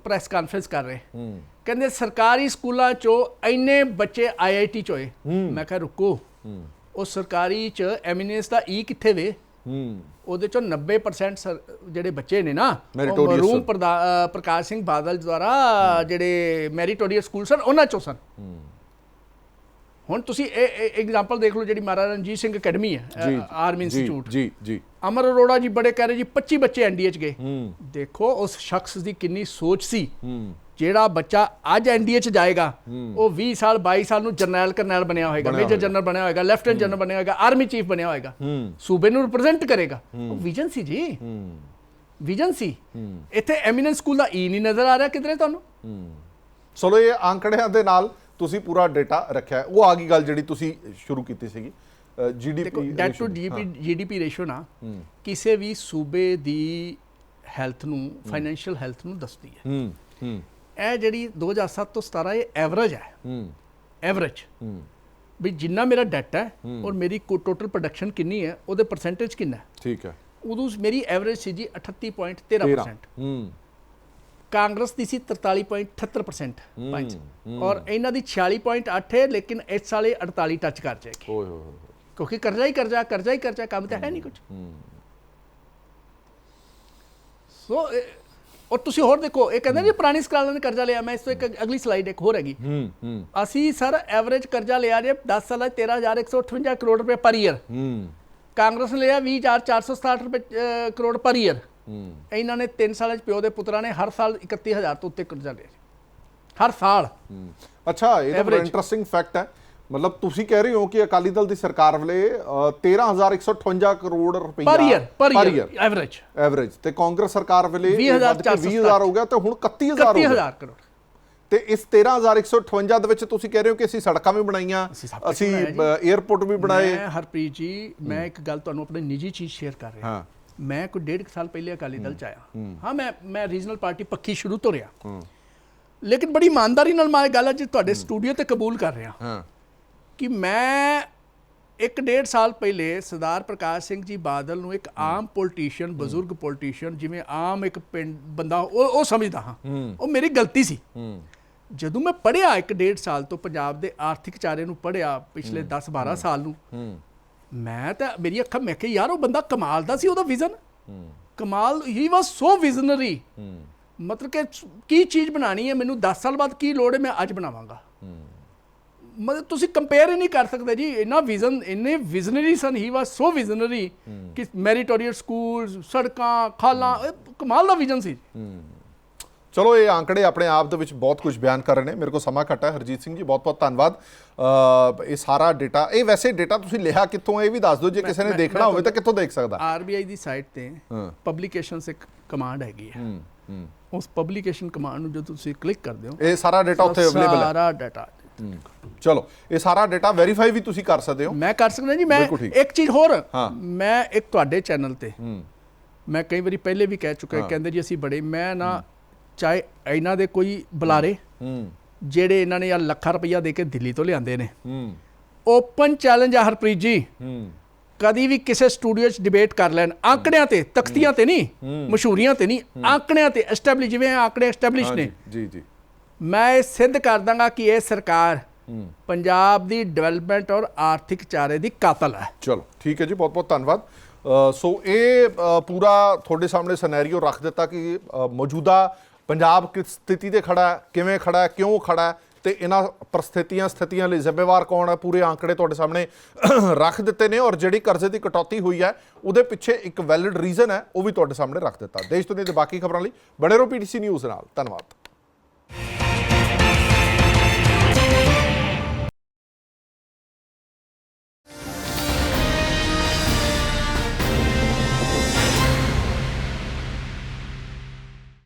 S2: ਪ੍ਰੈਸ ਕਾਨਫਰੰਸ ਕਰ ਰਹੇ।
S1: ਹੂੰ।
S2: ਕਹਿੰਦੇ ਸਰਕਾਰੀ ਸਕੂਲਾਂ ਚੋਂ ਇੰਨੇ ਬੱਚੇ ਆਈਆਈਟੀ ਚ ਹੋਏ ਮੈਂ ਕਿਹਾ ਰੁਕੋ। ਉਹ ਸਰਕਾਰੀ ਚ ਐਮੀਨੈਂਸ ਦਾ ਈ ਕਿੱਥੇ ਵੇ? ਉਹਦੇ ਚੋਂ 90% ਸਰ- ਜਿਹੜੇ ਬੱਚੇ ਨੇ ਨਾ ਅ, ਪ੍ਰਕਾਸ਼ ਸਿੰਘ ਬਾਦਲ ਦੁਆਰਾ ਜਿਹੜੇ ਮੈਰੀਟੋਰੀਅਸ ਸਕੂਲ ਸਨ ਉਹਨਾਂ ਚੋਂ ਸਨ ਹੁਣ ਤੁਸੀਂ ਇਹ ਐਗਜ਼ਾਮਪਲ ਦੇਖ ਲਓ ਜਿਹੜੀ ਮਹਾਰਾਜਾ ਰਣਜੀਤ ਸਿੰਘ ਅਕੈਡਮੀ ਹੈ ਆਰਮੀ
S1: ਜੀ,
S2: ਇੰਸਟੀਚਿਊਟ
S1: ਜੀ ਜੀ।
S2: ਅਮਰ ਅਰੋੜਾ ਜੀ ਬੜੇ ਕਹਿ ਰਹੇ ਜੀ 25 ਬੱਚੇ ਐਨਡੀਏ ਚ ਗਏ। ਦੇਖੋ ਉਸ ਸ਼ਖਸ ਦੀ ਕਿੰਨੀ ਸੋਚ ਸੀ। ਜਿਹੜਾ ਬੱਚਾ ਅੱਜ ਐਨਡੀਏ ਚ ਜਾਏਗਾ ਉਹ 20 ਸਾਲ 22 ਸਾਲ ਨੂੰ ਜਰਨੈਲ ਕਰਨੈਲ ਬਣਿਆ ਹੋਏਗਾ ਮੇਜਰ ਜਨਰਲ ਬਣਿਆ ਹੋਏਗਾ ਲੈਫਟੀਨੈਂਟ ਜਨਰਲ ਬਣਿਆ ਹੋਏਗਾ ਆਰਮੀ ਚੀਫ ਬਣਿਆ ਹੋਏਗਾ। ਸੂਬੇ ਨੂੰ ਰਿਪਰੈਜ਼ੈਂਟ ਕਰੇਗਾ। ਉਹ ਵਿਜ਼ਨ ਸੀ ਜੀ। ਵਿਜ਼ਨ ਸੀ। ਇੱਥੇ ਐਮੀਨੈਂਸ ਸਕੂਲ ਦਾ ਈ ਨਹੀਂ ਨਜ਼ਰ ਆ ਰਿਹਾ ਕਿਧਰੇ ਤੁਹਾਨੂੰ?
S1: ਚਲੋ ਇਹ ਆંકੜਿਆਂ ਦੇ ਨਾਲ ਤੁਸੀਂ ਪੂਰਾ ਡਾਟਾ ਰੱਖਿਆ। ਉਹ ਆ ਗਈ ਗੱਲ ਜਿਹੜੀ ਤੁਸੀਂ ਸ਼ੁਰੂ ਕੀਤੀ ਸੀਗੀ। GDP
S2: debt to GP GDP ratio ਨਾ ਕਿਸੇ ਵੀ ਸੂਬੇ ਦੀ ਹੈਲਥ ਨੂੰ ਫਾਈਨੈਂਸ਼ੀਅਲ ਹੈਲਥ ਨੂੰ ਦੱਸਦੀ ਹੈ।
S1: ਹੂੰ। ਹੂੰ।
S2: ਇਹ ਜਿਹੜੀ 2007 ਤੋਂ 17 ਇਹ ਐਵਰੇਜ ਹੈ।
S1: ਹੂੰ।
S2: ਐਵਰੇਜ
S1: ਹੂੰ।
S2: ਵੀ ਜਿੰਨਾ ਮੇਰਾ ਡੈਟ ਹੈ ਔਰ ਮੇਰੀ ਟੋਟਲ ਪ੍ਰੋਡਕਸ਼ਨ ਕਿੰਨੀ ਹੈ ਉਹਦੇ ਪਰਸੈਂਟੇਜ ਕਿੰਨਾ ਹੈ?
S1: ਠੀਕ ਹੈ।
S2: ਉਦੋਂ ਮੇਰੀ ਐਵਰੇਜ ਸੀ ਜੀ 38.13%
S1: ਹੂੰ।
S2: ਕਾਂਗਰਸ ਦੀ ਸੀ 43.78% ਪੰਜ। ਔਰ ਇਹਨਾਂ ਦੀ 46.8 ਹੈ ਲੇਕਿਨ ਇਸ ਸਾਲ ਇਹ 48 ਟੱਚ ਕਰ ਜਾਏਗੀ।
S1: ਓਏ ਹੋਏ
S2: ਕਿਉਂਕਿ ਕਰਜ਼ਾ ਹੀ ਕਰਜ਼ਾ ਕਰਜ਼ਾ ਹੀ ਕਰਜ਼ਾ ਕੰਮ ਤਾਂ ਹੈ ਨਹੀਂ ਕੁਝ ਸੋ ਔਰ ਤੁਸੀਂ ਹੋਰ ਦੇਖੋ ਇਹ ਕਹਿੰਦੇ ਜੀ ਪੁਰਾਣੀ ਸਕਾਲਾਂ ਨੇ ਕਰਜ਼ਾ ਲਿਆ ਮੈਂ ਇਸ ਤੋਂ ਇੱਕ ਅਗਲੀ ਸਲਾਈਡ ਇੱਕ ਹੋਰ ਹੈਗੀ।
S1: ਹੂੰ ਹੂੰ।
S2: ਅਸੀਂ ਸਰ ਐਵਰੇਜ ਕਰਜ਼ਾ ਲਿਆ ਜੇ 10 ਸਾਲਾਂ 'ਚ 13158 ਕਰੋੜ ਰੁਪਏ ਪਰ ਈਅਰ
S1: ਹੂੰ।
S2: ਕਾਂਗਰਸ ਨੇ ਲਿਆ 20467 ਰੁਪਏ ਕਰੋੜ ਪਰ ਈਅਰ
S1: ਹੂੰ।
S2: ਇਹਨਾਂ ਨੇ 3 ਸਾਲਾਂ 'ਚ ਪਿਓ ਦੇ ਪੁੱਤਰਾਂ ਨੇ ਹਰ ਸਾਲ 31000 ਤੋਂ ਉੱਤੇ ਕਰਜ਼ਾ ਲਿਆ। ਹਰ ਸਾਲ।
S1: ਹੂੰ। ਅੱਛਾ ਇਹ ਤਾਂ ਬੜਾ। ਇੰਟਰਸਟਿੰਗ ਫੈਕਟ ਹੈ। ਮਤਲਬ ਤੁਸੀਂ ਕਹਿ ਰਹੇ ਹੋ ਕਿ ਅਕਾਲੀ ਦਲ ਦੀ ਸਰਕਾਰ ਵੇਲੇ ਅ, 13158 ਕਰੋੜ ਰੁਪਈਆ
S2: ਪਰ ਈਅਰ ਪਰ ਈਅਰ ਐਵਰੇਜ
S1: ਐਵਰੇਜ ਤੇ ਕਾਂਗਰਸ ਸਰਕਾਰ ਵੇਲੇ ਇਹ
S2: 20,000
S1: ਵੱਧ ਕੇ 20000 ਹੋ ਗਿਆ ਤੇ ਹੁਣ 31000 ਹੋ ਗਿਆ।
S2: 31000 ਕਰੋੜ।
S1: ਤੇ ਇਸ 13158 ਦੇ ਵਿੱਚ ਤੁਸੀਂ ਕਹਿ ਰਹੇ ਹੋ ਕਿ ਅਸੀਂ ਸੜਕਾਂ ਵੀ ਬਣਾਈਆਂ
S2: ਅਸੀਂ
S1: 에ਅਰਪੋਰਟ ਵੀ ਬਣਾਏ।
S2: ਮੈਂ ਹਰਪ੍ਰੀਤ ਜੀ ਮੈਂ ਇੱਕ ਗੱਲ ਤੁਹਾਨੂੰ ਆਪਣੀ ਨਿੱਜੀ ਚੀਜ਼ ਸ਼ੇਅਰ ਕਰ ਰਿਹਾ।
S1: ਹਾਂ।
S2: ਮੈਂ ਕੋਈ ਡੇਢ ਸਾਲ ਪਹਿਲੇ ਅਕਾਲੀ ਦਲ ਚ ਆਇਆ। ਹਾਂ। ਮੈਂ ਮੈਂ ਰੀਜਨਲ ਪਾਰਟੀ ਪੱਖੀ ਸ਼ੁਰੂ ਤੋਂ ਰਿਹਾ। ਲੇਕਿਨ ਬੜੀ ਇਮਾਨਦਾਰੀ ਨਾਲ ਮੈਂ ਇਹ ਗੱਲ ਅੱਜ ਤੁਹਾਡੇ ਸਟੂਡੀਓ ਤੇ ਕਬੂਲ ਕਰ ਰਿਹਾ।
S1: ਹਾਂ।
S2: ਕਿ ਮੈਂ ਇੱਕ ਡੇਢ ਸਾਲ ਪਹਿਲੇ ਸਰਦਾਰ ਪ੍ਰਕਾਸ਼ ਸਿੰਘ ਜੀ ਬਾਦਲ ਨੂੰ ਇੱਕ ਆਮ ਪੋਲੀਟੀਸ਼ੀਅਨ ਬਜ਼ੁਰਗ ਪੋਲੀਟੀਸ਼ੀਅਨ ਜਿਵੇਂ ਆਮ ਇੱਕ ਪਿੰਡ ਬੰਦਾ ਉਹ ਉਹ ਸਮਝਦਾ ਹਾਂ। ਉਹ ਮੇਰੀ ਗਲਤੀ ਸੀ। ਜਦੋਂ ਮੈਂ ਪੜ੍ਹਿਆ ਇੱਕ ਡੇਢ ਸਾਲ ਤੋਂ ਪੰਜਾਬ ਦੇ ਆਰਥਿਕ ਚਾਰੇ ਨੂੰ ਪੜ੍ਹਿਆ ਪਿਛਲੇ 10 12 ਸਾਲ ਨੂੰ ਮੈਂ ਤਾਂ ਮੇਰੀ ਅੱਖਾਂ ਮੈਂ ਕਿਹਾ ਯਾਰ ਉਹ ਬੰਦਾ ਕਮਾਲ ਦਾ ਸੀ ਉਹਦਾ ਵਿਜ਼ਨ। ਕਮਾਲ ਹੀ ਵਾਸ ਸੋ ਵਿਜ਼ਨਰੀ ਮਤਲਬ ਕਿ ਕੀ ਚੀਜ਼ ਬਣਾਣੀ ਹੈ? ਮੈਨੂੰ 10 ਸਾਲ ਬਾਅਦ ਕੀ ਲੋੜ ਹੈ? ਮੈਂ ਅੱਜ ਬਣਾਵਾਂਗਾ। ਮਤਲਬ ਤੁਸੀਂ ਕੰਪੇਅਰ ਹੀ ਨਹੀਂ ਕਰ ਸਕਦੇ ਜੀ ਇੰਨਾ ਵਿਜ਼ਨ ਇੰਨੇ ਵਿਜ਼ਨਰੀ ਸਨ ਹੀ ਵਾਸ ਸੋ ਵਿਜ਼ਨਰੀ ਕਿ ਮੈਰੀਟੋਰੀਅਲ ਸਕੂਲਸ ਸੜਕਾਂ ਖਾਲਾਂ ਕਮਾਲ ਦਾ ਵਿਜ਼ਨ ਸੀ।
S1: ਚਲੋ ਇਹ ਆંકੜੇ ਆਪਣੇ ਆਪ ਦੇ ਵਿੱਚ ਬਹੁਤ ਕੁਝ ਬਿਆਨ ਕਰ ਰਹੇ ਨੇ। ਮੇਰੇ ਕੋਲ ਸਮਾਂ ਘੱਟ ਹੈ। ਹਰਜੀਤ ਸਿੰਘ ਜੀ ਬਹੁਤ ਬਹੁਤ ਧੰਨਵਾਦ। ਇਹ ਸਾਰਾ ਡੇਟਾ ਇਹ ਵੈਸੇ ਡੇਟਾ ਤੁਸੀਂ ਲਿਆ ਕਿੱਥੋਂ ਇਹ ਵੀ ਦੱਸ ਦਿਓ। ਜੇ ਕਿਸੇ ਨੇ ਦੇਖਣਾ ਹੋਵੇ ਤਾਂ ਕਿੱਥੋਂ ਦੇਖ ਸਕਦਾ।
S2: ਆਰਬੀਆਈ ਦੀ ਸਾਈਟ ਤੇ। ਪਬਲੀਕੇਸ਼ਨਸ ਇੱਕ ਕਮਾਂਡ ਹੈਗੀ ਹੈ। ਉਸ ਪਬਲੀਕੇਸ਼ਨ ਕਮਾਂਡ ਨੂੰ ਜਦੋਂ ਤੁਸੀਂ ਕਲਿੱਕ ਕਰਦੇ ਹੋ
S1: ਇਹ ਸਾਰਾ ਡੇਟਾ ਉੱਥੇ ਅਵੇਲੇਬਲ ਹੈ।
S2: ਸਾਰਾ ਡਾਟਾ।
S1: ਚਲੋ ਇਹ ਸਾਰਾ ਡਾਟਾ ਵੈਰੀਫਾਈ ਵੀ ਤੁਸੀਂ ਕਰ ਸਕਦੇ ਹੋ।
S2: ਮੈਂ ਕਰ ਸਕਦਾ ਜੀ ਮੈਂ ਇੱਕ ਚੀਜ਼ ਹੋਰ ਮੈਂ ਇੱਕ ਤੁਹਾਡੇ ਚੈਨਲ ਤੇ ਮੈਂ ਕਈ ਵਾਰੀ ਪਹਿਲੇ ਵੀ ਕਹਿ ਚੁੱਕਾ ਕਹਿੰਦੇ ਜੀ ਅਸੀਂ ਬੜੇ ਮੈਂ ਨਾ ਚਾਹੇ ਇਹਨਾਂ ਦੇ ਕੋਈ ਬੁਲਾਰੇ ਜਿਹੜੇ ਇਹਨਾਂ ਨੇ ਆ ਲੱਖਾਂ ਰੁਪਈਆ ਦੇ ਕੇ ਦਿੱਲੀ ਤੋਂ ਲਿਆਂਦੇ ਨੇ। ਓਪਨ ਚੈਲੰਜ ਆ ਹਰਪ੍ਰੀਤ ਜੀ। ਕਦੀ ਵੀ ਕਿਸੇ ਸਟੂਡੀਓ 'ਚ ਡਿਬੇਟ ਕਰ ਲੈਣ ਆਂਕੜਿਆਂ ਤੇ ਤਖਤੀਆਂ ਤੇ ਨਹੀਂ ਮਸ਼ਹੂਰੀਆਂ ਤੇ ਨਹੀਂ ਆਂਕੜਿਆਂ ਤੇ ਐਸਟੈਬਲਿਸ਼ ਜਿਵੇਂ ਆંકੜੇ ਐਸਟੈਬਲਿਸ਼ ਨੇ।
S1: ਜੀ ਜੀ।
S2: ਮੈਂ ਇਹ ਸਿੱਧ ਕਰ ਦਾਂਗਾ ਕਿ ਇਹ ਸਰਕਾਰ ਪੰਜਾਬ ਦੀ ਡਿਵੈਲਪਮੈਂਟ ਔਰ ਆਰਥਿਕ ਚਾਰੇ ਦੀ ਕਾਤਲ ਹੈ।
S1: ਚਲੋ ਠੀਕ ਹੈ ਜੀ ਬਹੁਤ ਬਹੁਤ ਧੰਨਵਾਦ ਸੋ ਇਹ ਪੂਰਾ ਤੁਹਾਡੇ ਸਾਹਮਣੇ ਸਿਨੈਰੀਓ ਰੱਖ ਦਿੱਤਾ ਕਿ ਮੌਜੂਦਾ ਪੰਜਾਬ ਕਿਸ ਸਥਿਤੀ ਤੇ ਖੜਾ ਹੈ ਕਿਵੇਂ ਖੜਾ ਹੈ ਕਿਉਂ ਖੜਾ ਹੈ ਤੇ ਇਹਨਾਂ ਪਰਿਸਥਿਤੀਆਂ ਸਥਿਤੀਆਂ ਲਈ ਜ਼ਿੰਮੇਵਾਰ ਕੌਣ ਹੈ ਪੂਰੇ ਆંકੜੇ ਤੁਹਾਡੇ ਸਾਹਮਣੇ ਰੱਖ ਦਿੱਤੇ ਨੇ ਔਰ ਜਿਹੜੀ ਕਰਜ਼ੇ ਦੀ ਕਟੌਤੀ ਹੋਈ ਹੈ ਉਹਦੇ ਪਿੱਛੇ ਇੱਕ ਵੈਲਿਡ ਰੀਜ਼ਨ ਹੈ ਉਹ ਵੀ ਤੁਹਾਡੇ ਸਾਹਮਣੇ ਰੱਖ ਦਿੱਤਾ। ਦੇਸ਼ ਦੁਨੀਆ ਦੇ ਬਾਕੀ ਖਬਰਾਂ ਲਈ ਬਣੇ ਰਹੋ ਪੀਟੀਸੀ ਨਿਊਜ਼ ਨਾਲ। ਧੰਨਵਾਦ।